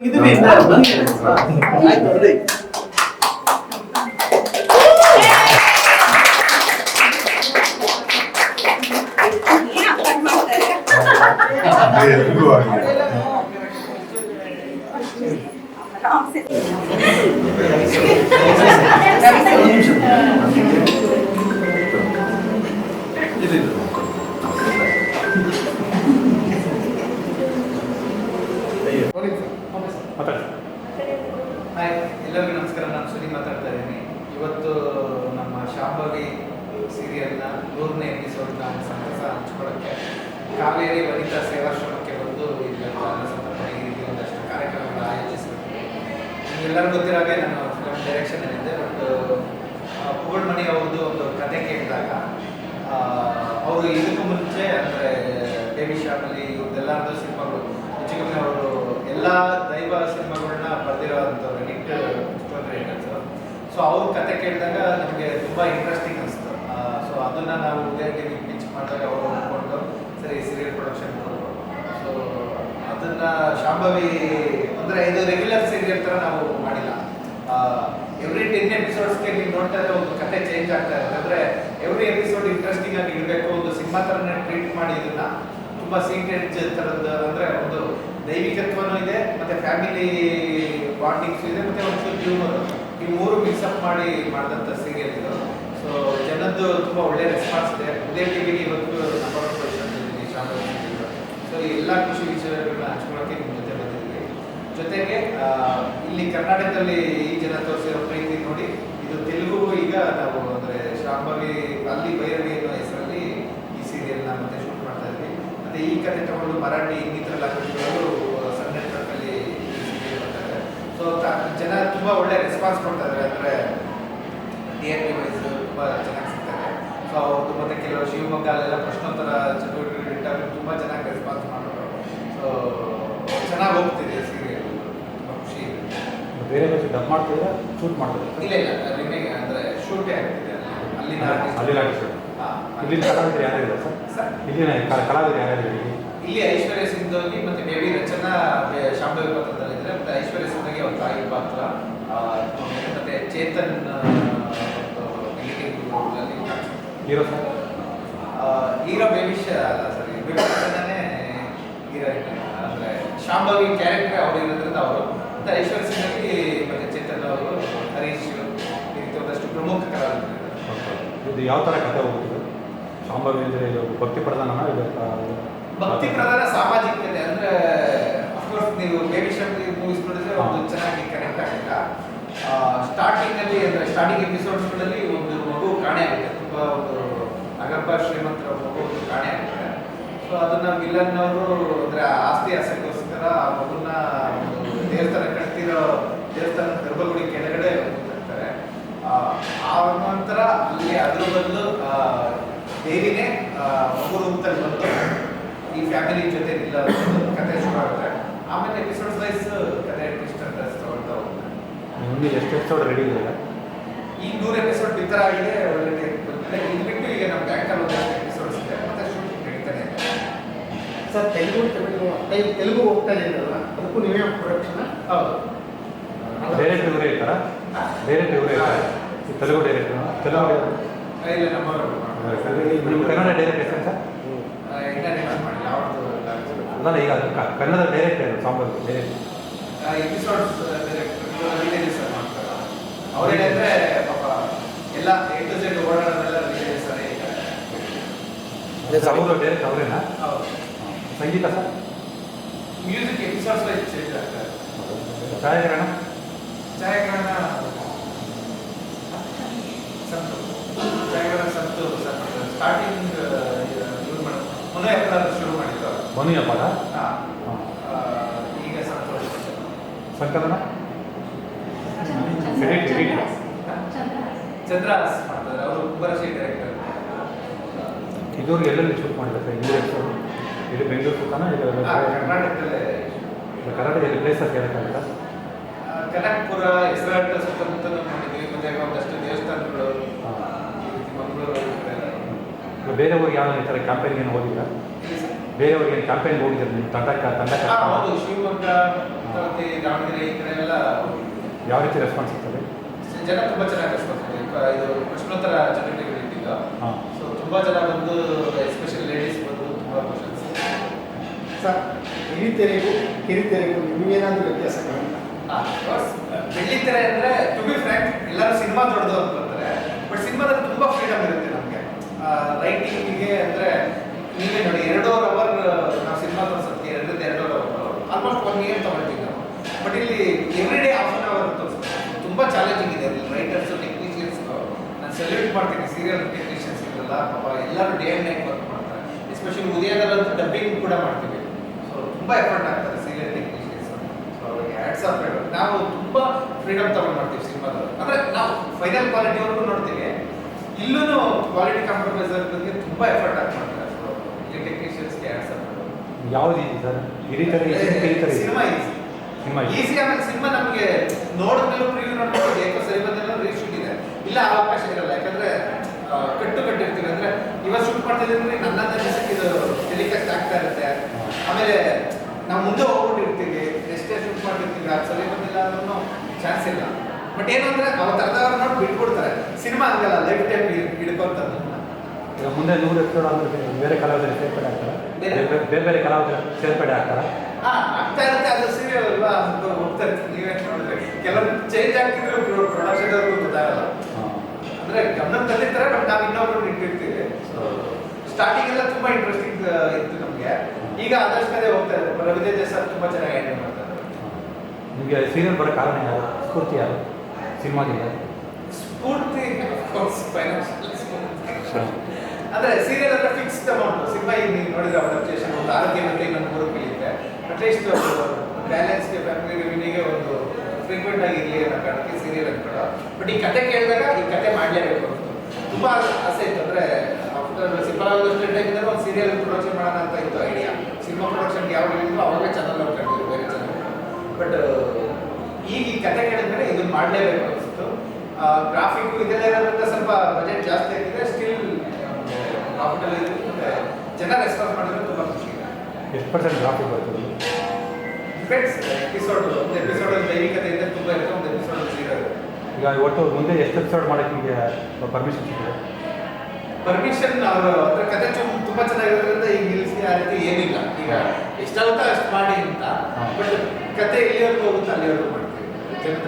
ಇದೀವಿ ಅವರು ಇದಕ್ಕೂ ಮುಂಚೆ, ಅಂದರೆ ಬೇಬಿ ಶಾಪಲ್ಲಿ ಇವ್ರದ್ದೆಲ್ಲರದ್ದು ಸಿನಿಮಾಗಳು, ಹೆಚ್ಚು ಕಮ್ಮಿ ಅವರು ಎಲ್ಲ ದೈವ ಸಿನಿಮಾಗಳನ್ನ ಬರೆದಿರೋವಂಥವ್ರು ನಿಟ್ ರೈಟರ್ಸು ಸೊ ಅವ್ರ ಕತೆ ಕೇಳಿದಾಗ ನಮಗೆ ತುಂಬ ಇಂಟ್ರೆಸ್ಟಿಂಗ್ ಅನಿಸ್ತು ಸೊ ಅದನ್ನು ನಾವು ಉದಯ ಟಿವಿ ಪಿಚ್ ಮಾಡಿದಾಗ ಅವರು ಒಪ್ಕೊಂಡು, ಸರಿ ಸೀರಿಯಲ್ ಪ್ರೊಡಕ್ಷನ್ ಸೊ ಅದನ್ನು ಶಾಂಭವಿ, ಅಂದರೆ ಇದು ರೆಗ್ಯುಲರ್ ಸೀರಿಯಲ್ ಥರ ನಾವು ಮಾಡಿಲ್ಲ. ಎವ್ರಿ ಟೆನ್ ಎಪಿಸೋಡ್ಸ್ಗೆ ನೀವು ನೋಡ್ತಾ ಒಂದು ಕತೆ ಚೇಂಜ್ ಆಗ್ತಾ ಇರುತ್ತೆ. ಅಂದರೆ ಎವ್ರಿ ಎಪಿಸೋಡ್ ಇಂಟ್ರೆಸ್ಟಿಂಗ್ ಆಗಿ ಇರಬೇಕು. ಒಂದು ಸಿನಿಮಾ ಥರನೇ ಟ್ರೀಟ್ ಮಾಡಿ ಇದನ್ನ. ತುಂಬ ಸೀಕ್ರೆಟ್ ಥರದ್ದು ಅಂದರೆ ಒಂದು ದೈವಿಕತ್ವನೂ ಇದೆ, ಮತ್ತು ಫ್ಯಾಮಿಲಿ ಬಾಂಡಿಂಗ್ಸ್ ಇದೆ, ಮತ್ತು ಒಂದು ಹ್ಯೂಮರ್ ಈ ಮೂರು ಮಿಕ್ಸಪ್ ಮಾಡಿ ಮಾಡಿದಂಥ ಸೀರಿಯಲ್ ಇದು. ಸೊ ಜನದ್ದು ತುಂಬ ಒಳ್ಳೆ ರೆಸ್ಪಾನ್ಸ್ ಇದೆ. ಉದಯ ಟಿವಿಗೆ ಇವತ್ತು ನಂಬರ್ ಒನ್ ಪೊಸಿಷನ್. ಸೊ ಎಲ್ಲ ಖುಷಿ ವಿಚಾರಗಳನ್ನ ಹಂಚ್ಕೊಳ್ಳೋಕೆ ನಿಮ್ಮ ಜೊತೆ ಬಂದಿದ್ದೀವಿ. ಜೊತೆಗೆ ಇಲ್ಲಿ ಕರ್ನಾಟಕದಲ್ಲಿ ಈ ಜನ ತೋರಿಸಿರೋ ಪ್ರೀತಿ ನೋಡಿ ಇದು ತೆಲುಗು ಈಗ ನಾವು ಅಂದರೆ ಶಾಂಭವಿ ಅಲ್ಲಿ ಭೈರವಿ ಅನ್ನೋ ಹೆಸರಲ್ಲಿ ಈ ಸೀರಿಯಲ್ನ ಮತ್ತೆ ಶೂಟ್ ಮಾಡ್ತಾ ಇದ್ವಿ. ಮತ್ತೆ ಈ ಕತೆ ತಗೊಂಡು ಮರಾಠಿ ಇನ್ನಿತರ ಲ್ಯಾಂಗ್ವೇಜ್ಗಳು ಸಣ್ಣ ನೆಟ್ವರ್ಕಲ್ಲಿ ಈ ಬರ್ತಾರೆ ಸೊ ಜನ ತುಂಬ ಒಳ್ಳೆ ರೆಸ್ಪಾನ್ಸ್ ಕೊಡ್ತಾ ಇದ್ದಾರೆ ಅಂದರೆ ಟಿ ಆರ್ ಪಿ ವೈಸ್ ತುಂಬ ಚೆನ್ನಾಗಿ ಸಿಗ್ತಾರೆ ಸೊ ಅವ್ರದ್ದು ಮತ್ತೆ ಕೆಲವು ಶಿವಮೊಗ್ಗ ಅಲ್ಲೆಲ್ಲ ಪ್ರಶ್ನೋತ್ತರ ಚಟುವಟಿಕೆ ತುಂಬ ಚೆನ್ನಾಗಿ ರೆಸ್ಪಾನ್ಸ್ ಮಾಡೋರು ಸೊ ಚೆನ್ನಾಗಿ ಹೋಗ್ತಿದೆ ಸೀರಿಯಲ್ ತುಂಬ ಖುಷಿ ಇದೆ ಬೇರೆ ಬೇರೆ ಡಬ್ ಮಾಡ್ತಿದ್ರೆ ಶೂಟ್ ಮಾಡ್ತಿದ್ರೆ ಇಲ್ಲ ಇಲ್ಲ ರಿಮೇಕ್ ಅಂದರೆ ಶೂಟೇ ಆಗ್ತಿದೆ ಅಲ್ಲಿ. ಅಲ್ಲಿನ. ಹಾ, ಇಲ್ಲಿನ ಕಲಾವಿದರು ಯಾರ್ಯಾರಿಲ್ಲ ಸರ್? ಸರ್ ಇಲ್ಲಿನ ಕಲಾವಿದರು ಯಾರ್ಯಾರು ಇಲ್ಲಿ? ಇಲ್ಲಿ ಐಶ್ವರ್ಯ ಸಿಂಧೋಗಿ ಮತ್ತೆ ಬೇಬಿ ರಚನಾ ಶಾಂಭವಿ ಪಾತ್ರದಲ್ಲಿದ್ದಾರೆ ಮತ್ತೆ ಐಶ್ವರ್ಯ ಸಿಂಧೋಗಿ ಅವ್ರ ತಾಯಿ ಪಾತ್ರ. ಮತ್ತೆ Chetan hero sir? Hero babyish ಅಲ್ಲ ಸರ್ ಬೇಬಿ ರಚನಾನೇ ಹೀರೋ ಅಂದ್ರೆ ಶಾಂಭವಿ ಕ್ಯಾರೆಕ್ಟರ್ ಅವರು ಇರೋದ್ರಿಂದ ಅವರು ಮತ್ತೆ ಐಶ್ವರ್ಯ ಸಿಂಗಿ ಮತ್ತೆ ಚೇತನ್ ಅವರು ಹರೀಶ್ ಈ ರೀತಿ ಪ್ರಮುಖ ಕಲಾವಿದರು ಇದು ಯಾವ ಥರ ಕಥೆ ಹೋಗ್ತಿದೆ? ಸಾಂಬಾರು ಅಂದರೆ ಇದು ಭಕ್ತಿ ಪ್ರಧಾನ ಇದು ಭಕ್ತಿ ಪ್ರಧಾನ ಸಾಮಾಜಿಕತೆ ಅಂದ್ರೆ ಅಫ್ಕೋರ್ಸ್ ನೀವು ಬೇಬಿ ಶಕ್ತಿ ಮೂವೀಸ್ ನೋಡಿದ್ರೆ ಒಂದು ಚೆನ್ನಾಗಿ ಕನೆಕ್ಟ್ ಆಗಿಲ್ಲ ಸ್ಟಾರ್ಟಿಂಗ್ ಅಲ್ಲಿ ಅಂದ್ರೆ ಸ್ಟಾರ್ಟಿಂಗ್ ಎಪಿಸೋಡ್ಸ್ಗಳಲ್ಲಿ ಒಂದು ಮಗು ಕಾಣೆ ಆಗುತ್ತೆ. ತುಂಬಾ ಒಂದು ಅಗರ್ಭ ಶ್ರೀಮಂತರ ಮಗು ಒಂದು ಕಾಣೆ ಆಗುತ್ತೆ. ಸೊ ಅದನ್ನ ವಿಲನ್ ಅವರು ಅಂದ್ರೆ ಆಸ್ತಿ ಆಸೆಗೋಸ್ಕರ ಆ ಮಗುನ ದೇವಸ್ಥಾನ ಕಟ್ತಿರೋ ದೇವಸ್ಥಾನ ಗರ್ಭಗುಡಿ ಕೆಳಗಡೆ ಹೋಗ್ತಾರೆ ಆ ನಂತರ ಅಲ್ಲಿ ಅದ್ರ ಬದಲು ದೇವಿನೇ ಆ, ಮಗು ರೂಪದಲ್ಲಿ ಬಂದು ಈ ಫ್ಯಾಮಿಲಿ ಜೊತೆ ಇಲ್ಲ ಕತೆ ಶುರು ಆಗುತ್ತೆ. ಆಮೇಲೆ ಎಪಿಸೋಡ್ ವೈಸ್ ಕತೆ ಟ್ವಿಸ್ಟ್ ಅಂತ ತಗೊಳ್ತಾ ಹೋಗ್ತಾರೆ ಮುಂದೆ ಎಷ್ಟು ಎಪಿಸೋಡ್ ರೆಡಿ ಇದೆ? ಈ ನೂರು ಎಪಿಸೋಡ್ ಬಿತ್ತರ ಆಗಿದೆ ಒಳ್ಳೆ ಬಂದಿದೆ ಇದು ಬಿಟ್ಟು ಈಗ ನಮ್ಮ ಬ್ಯಾಂಕಲ್ಲಿ ಒಂದಷ್ಟು ಎಪಿಸೋಡ್ಸ್ ಇದೆ. ಮತ್ತೆ ಶೂಟಿಂಗ್ ನಡೀತಾನೆ ಸರ್ ತೆಲುಗು ತಮಿಳು ತೆಲುಗು ತೆಲುಗು ಹೋಗ್ತಾ ಇದೆಯಲ್ಲ ಅದಕ್ಕೂ ನೀವೇ ಪ್ರೊಡಕ್ಷನ್ ಹೌದು. ಡೈರೆಕ್ಟ್ ಇವರೇ ಇರ್ತಾರ? ಡೈರೆಕ್ಟ್ ಇವರೇ ಇರ್ತಾರೆ? ತೆಲುಗು ಡೈರೆಕ್ಟ್ ತೆಲುಗು ಇಲ್ಲ ನಮ್ಮ ನಿಮ್ಮ ಕನ್ನಡ ಡೈರೆಕ್ಟ್ ಹೆಸರು ಸರ್ ಅಲ್ಲ ಈಗ Kannada direct Shambhavi direct? Episodes release ಮಾಡ್ತಾರೆ. ಅವ್ರೇನಂದ್ರೆ ಪಾಪ ಎಲ್ಲ ಎ ಟು ಝೆಡ್ ಸರ್ ಈಗ ಸಮುದ್ರ ಡೈರೆಕ್ಟ್ ಅವರೇನಾ? ಹೌದು. ಸಂಗೀತ sir? Music episodes wise change ಆಗ್ತದೆ ಛಾಯಾಗ್ರಹಣ? ಛಾಯಾಗ್ರಹಣ. ಸಂತು. ಛಾಯಾಗ್ರಹಣ ಸಂತು ಸ್ಟಾರ್ಟಿಂಗ್ ಯೂಸ್ ಮಾಡೋದು ಮೊದಲೇ ಎಲ್ಲರೂ ಶುರು ಮಾಡಿದ್ದು ಮೊನ್ನೆ ಹಾ. ಹಾಂ. ಆ, ಈಗ ಸಂತೋಷ ಸಂಕಲನ? ಚಂದ್ರಾಸ್ ಮಾಡ್ತಾರೆ. ಅವರು ಕುಂಬರಶಿ ಡೈರೆಕ್ಟರ್ ಇದುವರೆಗೆ ಎಲ್ಲೆಲ್ಲಿ ಶೂಟ್ ಮಾಡಿದ್ದಾರೆ? ಸರ್ ಇಂದು ಇಲ್ಲಿ ಬೆಂಗಳೂರು ಸುತ್ತಾನ? ಇಲ್ಲ ಕರ್ನಾಟಕದಲ್ಲೇ ಕರ್ನಾಟಕದಲ್ಲಿ ಪ್ಲೇಸಸ್ ಹೇಳೋಕ್ಕಾಗಲ್ಲ ಕನಕಪುರ ಹೆಸರಾಟ ಸುತ್ತಮುತ್ತ ನೋಡಿದ್ವಿ. ಮತ್ತೆ ಒಂದಷ್ಟು ದೇವಸ್ಥಾನಗಳು ಮಂಗಳೂರು ಈ ಕಡೆ ಎಲ್ಲ. ಈಗ ಬೇರೆ ಊರಿಗೆ ಯಾವ ಈ ಥರ ಕ್ಯಾಂಪೇನ್ಗೆ ಏನು ಹೋಗಿಲ್ಲ ಬೇರೆಯವ್ರಿಗೆ ಏನು ಕ್ಯಾಂಪೇನ್ ಹೋಗಿದ್ದಾರೆ ನಿಮ್ಮ ತಂಡಕ್ಕೆ ತಂಡ ಹೌದು. ಶಿವಮೊಗ್ಗ ಮತ್ತೆ ದಾವಣಗೆರೆ ಈ ಕಡೆ ಎಲ್ಲ ಯಾವ ರೀತಿ ರೆಸ್ಪಾನ್ಸ್ ಇರ್ತದೆ ಜನ ತುಂಬ ಚೆನ್ನಾಗಿ ರೆಸ್ಪಾನ್ಸ್ ಇದೆ ಇದು ಪ್ರಶ್ನೋತ್ತರ ಚಟುವಟಿಕೆಗಳು ಇಟ್ಟಿದ್ದು ಹಾಂ. ಸೊ ತುಂಬ ಜನ ಬಂದು ಎಸ್ಪೆಷಲಿ ಲೇಡೀಸ್ ಬಂದು ತುಂಬ ಕ್ವಶನ್ಸ್ ಸರ್ ಹಿರಿತೆರೆಗೂ, ಕಿರಿತೆರೆಗೂ, ನಿಮಗೇನಾದ್ರೂ ವ್ಯತ್ಯಾಸ ಕಾಣುತ್ತಾ? ಬೆಳ್ಳಿತೆರೆ ಅಂದ್ರೆ ಟು ಬಿ ಫ್ರ್ಯಾಂಕ್ ಎಲ್ಲರೂ ಸಿನಿಮಾ ದೊಡ್ಡದು ಅನ್ಕೊಳ್ತಾರೆ ಬಟ್ ಸಿನಿಮಾದಲ್ಲಿ ತುಂಬಾ ಫ್ರೀಡಮ್ ಇರುತ್ತೆ ನಮಗೆ. ರೈಟಿಂಗಿಗೆ ಅಂದ್ರೆ ನೀವೇ ನೋಡಿ, ಎರಡೂವರೆ ಅವರ್ ನಾವು ಸಿನಿಮಾ ತೋರಿಸೋದಕ್ಕೆ ಎರಡರಿಂದ ಎರಡೂವರೆ ಅವರ್. ಆಲ್ಮೋಸ್ಟ್ ಒನ್ ಇಯರ್ ತಗೊಳ್ತೀವಿ ನಾವು. ಬಟ್ ಇಲ್ಲಿ every day half an hour ತೋರಿಸ್ತೀವಿ ತುಂಬ ಚಾಲೆಂಜಿಂಗ್ ಇದೆ ಅಲ್ಲಿ ರೈಟರ್ಸು ಟೆಕ್ನಿಷಿಯನ್ಸ್ ನಾನು ಸೆಲ್ಯೂಟ್ ಮಾಡ್ತೀನಿ ಸೀರಿಯಲ್ ಟೆಕ್ನಿಷಿಯನ್ಸ್ ಇರಲ್ಲ ಪಾಪ ಎಲ್ಲರೂ ಡೇ ಆ್ಯಂಡ್ ನೈಟ್ ವರ್ಕ್ ಮಾಡ್ತಾರೆ. ಎಸ್ಪೆಷಲಿ ಉದಯದಲ್ಲಂತೂ ಡಬ್ಬಿಂಗ್ ಕೂಡ ಮಾಡ್ತೀವಿ. ತುಂಬ ಎಫರ್ಟ್ ಆಗ್ತದೆ ಸೀರಿಯಲ್ ಟೆಕ್ನಿಷಿಯನ್ಸ್ ಸೊ ಅವ್ರಿಗೆ ಹ್ಯಾಟ್ಸ್ ಆಫ್ ನಾವು ತುಂಬ ಫ್ರೀಡಮ್ ತಗೊಂಡು ಮಾಡ್ತೀವಿ ಸಿನಿಮಾದಲ್ಲಿ ಅಂದರೆ ನಾವು ಫೈನಲ್ ಕ್ವಾಲಿಟಿವರೆಗೂ ನೋಡ್ತೀವಿ. ಇಲ್ಲೂ ಕ್ವಾಲಿಟಿ ಕಾಂಪ್ರಮೈಸ್ ಬಗ್ಗೆ ತುಂಬ ಎಫರ್ಟ್ ಆಗಿ ಮಾಡ್ತಾರೆ. ಸೊ ಇಲ್ಲಿ ಟೆಕ್ನಿಷಿಯನ್ಸ್ಗೆ ಹ್ಯಾಟ್ಸ್ ಆಫ್ ಯಾವ್ದು ಇದೆ ಸರ್? ಇದೆ ಸಿನಿಮಾ ಈಸಿ ಸಿನಿಮಾ ಈಸಿ ಆಮೇಲೆ ಸಿನಿಮಾ ನಮಗೆ ನೋಡಿದ್ಮೇಲೆ ಪ್ರಿವ್ಯೂ ನೋಡ್ಬೋದು ಏಕೋ ಸರಿ ಬಂದೆಲ್ಲ ರೀಶೂಟ್ ಇದೆ. ಇಲ್ಲ ಆ ಅವಕಾಶ ಇರಲ್ಲ. ಯಾಕಂದ್ರೆ ಕಟ್ಟು ಕಟ್ಟಿರ್ತೀವಿ. ಅಂದ್ರೆ ಇವತ್ತು ಶೂಟ್ ಮಾಡ್ತಿದ್ರೆ ನನ್ನ ದಿವಸಕ್ಕೆ ಇದು ಟೆಲಿಕಾಸ್ಟ್ ಆಗ್ತಾ ಇರುತ್ತೆ. ಆಮೇಲೆ ನಾವು ಮುಂದೆ ಹೋಗ್ಬಿಟ್ಟಿರ್ತೀವಿ ಎಷ್ಟೇ ಶೂಟ್ ಮಾಡಿರ್ತೀವಿ ಅದು ಸರಿ ಬಂದಿಲ್ಲ ಅನ್ನೋ ಚಾನ್ಸ್ ಇಲ್ಲ. ಬಟ್ ಏನಂದ್ರೆ ಅವ್ರ ತರದವ್ರ ನೋಡಿ ಬಿಟ್ಬಿಡ್ತಾರೆ. ಸಿನಿಮಾ ಹಂಗಲ್ಲ ಲೈಫ್ ಟೈಮ್ ಹಿಡ್ಕೊಂತಾರೆ ಈಗ ಮುಂದೆ ನೂರು ಎಪಿಸೋಡ್ ಬೇರೆ ಕಲಾವಿದರು ಸೇರ್ಪಡೆ ಆಗ್ತಾರೆ. ಬೇರೆ? ಬೇರೆ ಕಲಾವಿದರು ಸೇರ್ಪಡೆ ಆಗ್ತಾರೆ. ಹಾ ಆಗ್ತಾ ಇರುತ್ತೆ ಅದು ಸೀರಿಯಲ್ ಅಲ್ವಾ? ಅಂತ ಹೋಗ್ತಾ ಇರ್ತೀವಿ ನೀವೇ ನೋಡಿದ್ರೆ. ಕೆಲವರು ಚೇಂಜ್ ಆಗ್ತಿದ್ರು ಪ್ರೊಡಕ್ಷನ್ ಅವ್ರಿಗೂ ಗೊತ್ತಾಗಲ್ಲ. ಅಂದ್ರೆ ಗಮನ ತಂದಿರ್ತಾರೆ ಬಟ್ ನಾವು ಇನ್ನೊಬ್ರು ಇಟ್ಟಿರ್ತೀವಿ. ಸ್ಟಾರ್ಟಿಂಗ್ ಎಲ್ಲ ತುಂಬಾ ಇಂಟ್ರೆಸ್ಟಿಂಗ್ ಇತ್ತು ನಮಗೆ. ಈಗ ಆದಷ್ಟು ಕಡೆ ಹೋಗ್ತಾ ಇದ್ದಾರೆ. ರವಿದೇ ಸರ್ ತುಂಬಾ ಚೆನ್ನಾಗಿ ಹ್ಯಾಂಡಲ್ ಮಾಡ್ತಾರೆ. ನಿಮಗೆ ಸೀರಿಯಲ್ ಬರೋ ಕಾರಣ ಯಾರು? ಸ್ಫೂರ್ತಿ ಯಾರು? ಸಿನಿಮಾದಿಂದ? ಸ್ಫೂರ್ತಿ ಅಂದ್ರೆ ಸೀರಿಯಲ್ ಅಂದ್ರೆ ಫಿಕ್ಸ್ ಅಮೌಂಟ್ ಸಿನಿಮಾ ಈಗ ನೀವು ನೋಡಿದ್ರೆ ಅಡಪ್ಟೇಷನ್ ಒಂದು ಆರೋಗ್ಯ ಮತ್ತೆ ಇನ್ನೊಂದು ಮೂರು ಕಲಿಯುತ್ತೆ ಅಟ್ಲೀಸ್ಟ್ ಬ್ಯಾಲೆನ್ಸ್ಗೆ ಫ್ಯಾಮಿಲಿ ರೆವಿನ್ಯೂಗೆ ಒಂದು ಫ್ರೀಕ್ವೆಂಟ್ ಆಗಿರಲಿ ಅನ್ನೋ ಕಾರಣಕ್ಕೆ ಸೀರಿಯಲ್ ಅನ್ಕೊಳ್ಳೋ ಬಟ್ ಈ ಕತೆ ಕೇಳಿದಾಗ ಈ ಕತೆ ಮಾಡಲೇಬೇಕು ಅಂತ. ತುಂಬಾ ಆಸೆ ಇತ್ತು. ಅಂದ್ರೆ ಆಫ್ಟರ್ ಸಿಂಪಲ್ ಆಗೋಷ್ಟು ಟೈಮಿಂದ ಒಂದು ಸೀರಿಯಲ್ ಪ್ರೊಡಕ್ಷನ್ ಮಾಡೋಣ ಅಂತ ಇತ್ತು ಐಡಿಯಾ ಸಿನಿಮಾ ಪ್ರೊಡಕ್ಷನ್ಗೆ ಯಾವಾಗ ಹೇಳಿದ್ರು ಅವಾಗಲೇ ಚಾನಲ್ ನೋಡ್ಕೊಂಡಿದ್ರು ಬೇರೆ ಚಾನಲ್ ಬಟ್ ಈಗ ಈ ಕತೆ ಕೇಳಿದ್ಮೇಲೆ ಇದು ಮಾಡಲೇಬೇಕು ಅನಿಸ್ತು ಗ್ರಾಫಿಕ್ ಇದೆಲ್ಲ ಇರೋದ್ರಿಂದ ಸ್ವಲ್ಪ ಬಜೆಟ್ ಜಾಸ್ತಿ ಆಗಿದೆ ಸ್ಟಿಲ್ ಪ್ರಾಫಿಟಲ್ ಇದೆ ಮತ್ತೆ ಜನ ರೆಸ್ಪಾನ್ಸ್ ಮಾಡಿದ್ರೆ ತುಂಬ ಖುಷಿ. ಎಷ್ಟು ಪರ್ಸೆಂಟ್ ಗ್ರಾಫಿಕ್ ಬರ್ತದೆ ಡಿಪೆಂಡ್ಸ್ ಎಪಿಸೋಡ್ ಒಂದು ಎಪಿಸೋಡ್ ದೈವಿಕತೆ ಇದ್ದರೆ ತುಂಬ ಇರುತ್ತೆ ಒಂದು ಎಪಿಸೋಡ್ ಜೀರೋ ಈಗ ಒಟ್ಟು ಮುಂದೆ ಎಷ್ಟು ಎಪಿಸೋಡ್ ಮಾಡೋಕ್ಕೆ ನಿಮಗೆ ಪರ್ಮಿಷನ್ ಸಿಕ್ಕಿದೆ? ಪರ್ಮಿಷನ್ ಅವರು ಅದ್ರ ಕತೆ ತುಂಬ ಚೆನ್ನಾಗಿರೋದ್ರಿಂದ ಈಗ ನಿಲ್ಲಿಸಿ ಆ ರೀತಿ ಏನಿಲ್ಲ. ಈಗ ಎಷ್ಟಾಗುತ್ತೋ ಅಷ್ಟು ಮಾಡಿ ಅಂತ. ಬಟ್ ಕತೆ ಎಲ್ಲಿವರೆಗೂ ಹೋಗುತ್ತೆ ಅಲ್ಲಿವರೆಗೂ ಮಾಡ್ತೀವಿ.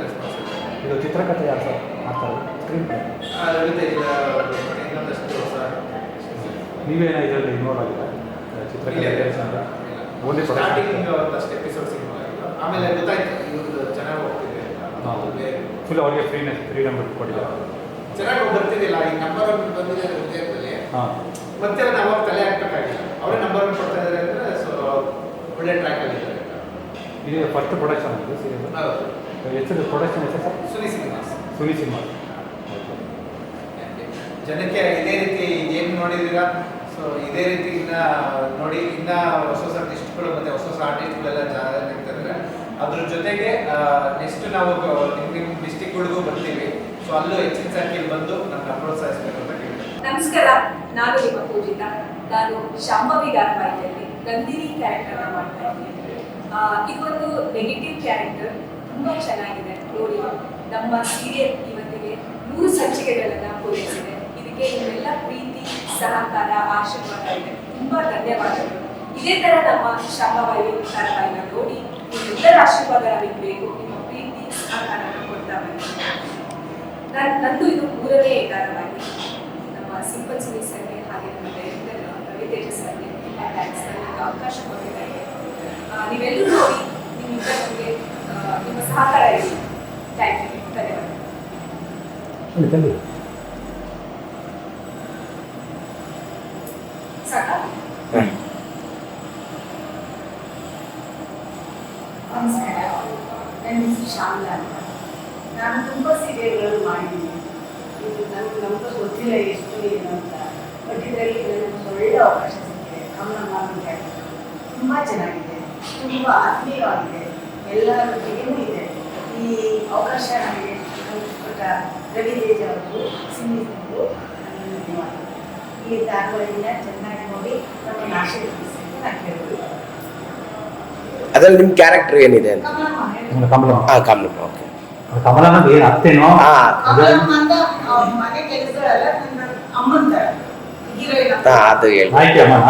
ರೆಸ್ಪಾನ್ಸ್ ಇದು ಚಿತ್ರಕಥೆ ಯಾರು ಸರ್ ಮಾಡ್ತಾರೆ? ಸ್ಕ್ರೀನ್ ರವಿತೆ ಇನ್ನೊಂದಷ್ಟು ಹೊಸ ನೀವೇನ ಇದರಲ್ಲಿ ಇನ್ವಾಲ್ವ್ ಆಗಿಲ್ಲ ಚಿತ್ರಕಥೆ ಓನ್ಲಿ ಸ್ಟಾರ್ಟಿಂಗ್ ಒಂದಷ್ಟು ಎಪಿಸೋಡ್ ಸಿನಿಮಾ ಆಮೇಲೆ ಗೊತ್ತಾಯ್ತು ಇವ್ರದ್ದು ಚೆನ್ನಾಗಿ ಹೋಗ್ತಿದೆ ಅಂತ. ಫುಲ್ ಅವರಿಗೆ ಫ್ರೀನೆಸ್ ಫ್ರೀಡಮ್ ಕೊಟ್ಟಿದ್ದಾರೆ. ಚೆನ್ನಾಗಿ ಬರ್ತಿದ್ದಿಲ್ಲ ಈ ನಂಬರ್ ಒನ್ ಬಂದಿದೆ ಹೃದಯದಲ್ಲಿ ಹಾಂ. ಮತ್ತೆ ನಾವು ಅವಾಗ ತಲೆ ಹಾಕ್ಬೇಕಾಗಿಲ್ಲ. ಅವರೇ ನಂಬರ್ ಒನ್ ಕೊಡ್ತಾ ಇದ್ದಾರೆ ಅಂದ್ರೆ ಸೊ ಒಳ್ಳೆ ಟ್ರ್ಯಾಕ್ ಆಗಿದ್ದಾರೆ ಇದು ಫಸ್ಟ್ ಪ್ರೊಡಕ್ಷನ್ ಆಗಿದೆ ಸೀರಿಯಲ್ ಹೆಸರು ಪ್ರೊಡಕ್ಷನ್ ಹೆಸರು sir? Suni cinemas. Suni cinema ಜನಕ್ಕೆ ಇದೇ ರೀತಿ ಏನು ನೋಡಿದ್ದೀರಾ? ಸೊ ಇದೇ ರೀತಿ ಇನ್ನ ನೋಡಿ ಇನ್ನ ಹೊಸ ಹೊಸ ಲಿಸ್ಟ್ಗಳು ಮತ್ತೆ ಹೊಸ ಹೊಸ ಆರ್ಟಿಸ್ಟ್ಗಳೆಲ್ಲ ಜಾರಿರ್ತಾರೆ ಅದ್ರ ಜೊತೆಗೆ ನೆಕ್ಸ್ಟ್ ನಾವು ನಿಮ್ಮ ಡಿಸ್ಟಿಕ್ಗಳಿಗೂ ಬರ್ತೀವಿ. ಸೊ ಅಲ್ಲೂ ಹೆಚ್ಚಿನ ಸಂಖ್ಯೆಯಲ್ಲಿ ಬಂದು ನನ್ನ ಪ್ರೋತ್ಸಾಹಿಸಬೇಕು ನಮಸ್ಕಾರ, ನಾನು ನಿಮ್ಮ ಪೂಜಿತ. ನಾನು ಶಾಂಭವಿ ಧಾರಾವಾಹಿಯಲ್ಲಿ ನಂದಿನಿ ಕ್ಯಾರೆಕ್ಟರ್ನ ಮಾಡ್ತಾ ಇದ್ದೀನಿ. ಇದೊಂದು ನೆಗೆಟಿವ್ ಕ್ಯಾರೆಕ್ಟರ್ ತುಂಬಾ ಚೆನ್ನಾಗಿದೆ. ನೋಡಿ, ನಮ್ಮ ಸೀರಿಯಲ್ ಇವತ್ತಿಗೆ ನೂರು ಸಂಚಿಕೆಗಳನ್ನ ಪೂರೈಸಿದೆ. ಇದಕ್ಕೆ ನಿಮ್ಮೆಲ್ಲ ಪ್ರೀತಿ, ಸಹಕಾರ, ಆಶೀರ್ವಾದ ಇದೆ. ತುಂಬಾ ಧನ್ಯವಾದಗಳು. ಇದೇ ತರ ನಮ್ಮ ಶಾಂಭವಾಯಿ ಧಾರಾವಾಹಿನ ನೋಡಿ, ನಿಮ್ಮೆಲ್ಲರ ಆಶೀರ್ವಾದ ನಮಗೆ ಬೇಕು. ನಿಮ್ಮ ಪ್ರೀತಿ ಸಹಕಾರ ಕೊಡ್ತಾ ಬನ್ನಿ. ನನ್ ನಂದು ಇದು ಮೂರನೇ ಧಾರಾವಾಹಿ ನಮ್ಮ ಸಿಂಪಲ್ ಸುನಿ ಸರ್ಗೆ ಹಾಗೆ ನಮ್ಮ ಡೈರೆಕ್ಟರ್ ರವಿತೇಜ ಸರ್ಗೆ ಅವಕಾಶ ಕೊಟ್ಟಿದ್ದಾರೆ. ನೀವೆಲ್ಲರೂ ನೋಡಿ ನಿಮ್ಮಿಂದ ನಮಗೆ ನಿಮ್ಮ ಸಹಕಾರ ಇರಲಿ. ಥ್ಯಾಂಕ್ ಯು ಧನ್ಯವಾದ ಸಾಕಾ ನಮಸ್ಕಾರ ನನ್ನ ಹೆಸರು ಶ್ಯಾಮಲಾ ಅಂತ ನಾನು ತುಂಬ ಸೀರಿಯಲ್ಗಳು ಮಾಡಿದ್ದೀನಿ ಇದು ನನಗೆ ನಮಗೂ ಗೊತ್ತಿಲ್ಲ ಎಷ್ಟು ಏನು ಅಂತ ಬಟ್ ಇದರಲ್ಲಿ ನನಗೆ ಒಳ್ಳೆ ಅವಕಾಶ ಕ್ಯಾರೆಕ್ಟರ್ ತುಂಬ ಚೆನ್ನಾಗಿದೆ ತುಂಬ ಆತ್ಮೀಯವಾಗಿದೆ ಎಲ್ಲರೊಟ್ಟಿಗೂ ಇದೆ. ಈ ಅವಕಾಶ ನನಗೆ ಕೊಟ್ಟ ರವಿ ಅವರು ಧನ್ಯವಾದ ಈ ಧಾರಾವಾಹಿನ ಚೆನ್ನಾಗಿ ನೋಡಿ ನಮ್ಮನ್ನು ಆಶೀರ್ವದಿಸಿ ನಾನು ಅದ್ರಲ್ಲಿ ನಿಮ್ ಕ್ಯಾರೆಕ್ಟರ್ ಏನಿದೆ ಅಂತ? ಕಮಲ ಹಾಂ ಕಮಲ ಓಕೆ ಕಮಲ ಅನ್ನೋದು ಏನು ಅತ್ತೇನೋ? ಹಾಂ ಅಮ್ಮನ ಅದು ಹೇಳಿ. ಅಮ್ಮನ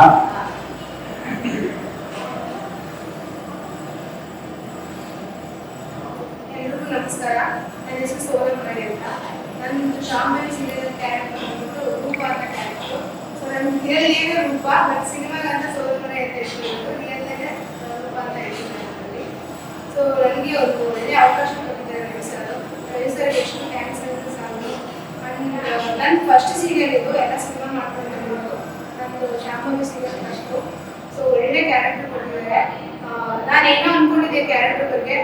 ಎಲ್ರಿಗೂ ನಮಸ್ಕಾರ ನನ್ನ ಹೆಸರು ಸೋಲಮಣಿ ಅಂತ ನನ್ನ ಶಾಂಬರಿ ಸೀರಿಯಲ್ ಕ್ಯಾರೆಕ್ಟರ್ ಬಂದ್ಬಿಟ್ಟು ರೂಪ ಅಂತ ಕ್ಯಾರೆಕ್ಟರ್ ಸೊ ನನ್ನ ರಿಯಲ್ ಏನೇ ರೂಪ ಬಟ್ ಸಿನಿಮಾಗಂತ ಸೋಲಮಣಿ ಅಂತ ಏನೇ ರೂಪ ಅಂತ ಸೊ ನನಗೆ ಅವ್ರಿಗೆ ಒಳ್ಳೆ ಅವಕಾಶ ಕೊಟ್ಟಿದ್ದಾರೆ ರವಿ ಸರ್ ರವಿ ಎಷ್ಟು ಥ್ಯಾಂಕ್ಸ್ ಅಂತ ಸಾಕು. ಅಂಡ್ ನನ್ನ ಫಸ್ಟ್ ಸೀರಿಯಲ್ ಇದು, ಎಲ್ಲ ಸಿನಿಮಾ ಮಾಡ್ಕೊಂಡು ಬಂದಿರೋದು ನಂದು ಶಾಂಭವಿ ಸೀರಿಯಲ್ ಫಸ್ಟು ಸೊ ಒಳ್ಳೆ ಕ್ಯಾರೆಕ್ಟರ್ ಕೊಟ್ಟಿದ್ದಾರೆ. ನಾನು ಏನೋ ಅನ್ಕೊಂಡಿದ್ದೆ ಕ್ಯಾರೆಕ್ಟರ್ ಬಗ್ಗೆ.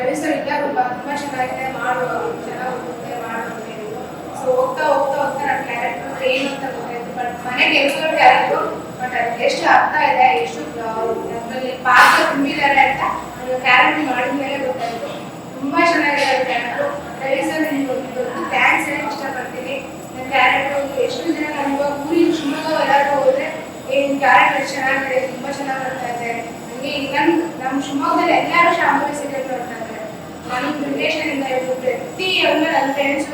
ರವಿ ಸರ್, ಇಲ್ಲ ರೂಪ, ತುಂಬ ಚೆನ್ನಾಗಿದೆ, ಮಾಡು ಚೆನ್ನಾಗಿ ಹೋಗುತ್ತೆ, ಮಾಡು ಅಂತ ಹೇಳಿದ್ರು. ಸೊ ಹೋಗ್ತಾ ಹೋಗ್ತಾ ಹೋಗ್ತಾ ನನ್ನ ಕ್ಯಾರೆಕ್ಟರ್ ಏನು ಅಂತ ಮನೆ ಕೆಲಸಗಳು ಯಾರಿಗೂ ಬಟ್ ಅದಕ್ಕೆ ಎಷ್ಟು ಅರ್ಥ ಇದೆ, ಎಷ್ಟು ನಮ್ಮಲ್ಲಿ ಪಾತ್ರ ತುಂಬಿದ್ದಾರೆ ಅಂತ ನನಗೆ ಕ್ಯಾರೆಕ್ಟರ್ ಮಾಡಿದ ಮೇಲೆ ಗೊತ್ತಾಯ್ತು. ತುಂಬಾ ಚೆನ್ನಾಗಿದೆ ಕ್ಯಾರೆಕ್ಟರ್ ರವಿ ಸರ್, ನಿಮ್ಗೆ ಒಂದು ಥ್ಯಾಂಕ್ಸ್ ಹೇಳಕ್ಕೆ ಇಷ್ಟಪಡ್ತೀನಿ. ನನ್ನ ಕ್ಯಾರೆಕ್ಟರ್ ಎಷ್ಟು ಜನ ನಾನು ಇವಾಗ ಶಿವಮೊಗ್ಗ ಏ ಹೋದ್ರೆ ಏನ್ ಎಷ್ಟು ಚೆನ್ನಾಗಿದೆ ತುಂಬಾ ಚೆನ್ನಾಗಿ ಬರ್ತಾ ಇದೆ ನನಗೆ ನಮ್ ನಮ್ಮ ಶಿವಮೊಗ್ಗದಲ್ಲಿ ಎಲ್ಲರೂ ಸೀರಿಯಲ್ ನೋಡ್ತಾ ಇದ್ದಾರೆ. ನನ್ನ ರಿಲೇಷನ್ ಇಂದ ಹಿಡಿದು ಪ್ರತಿಯೊಂದು ನನ್ನ ಫ್ರೆಂಡ್ಸ್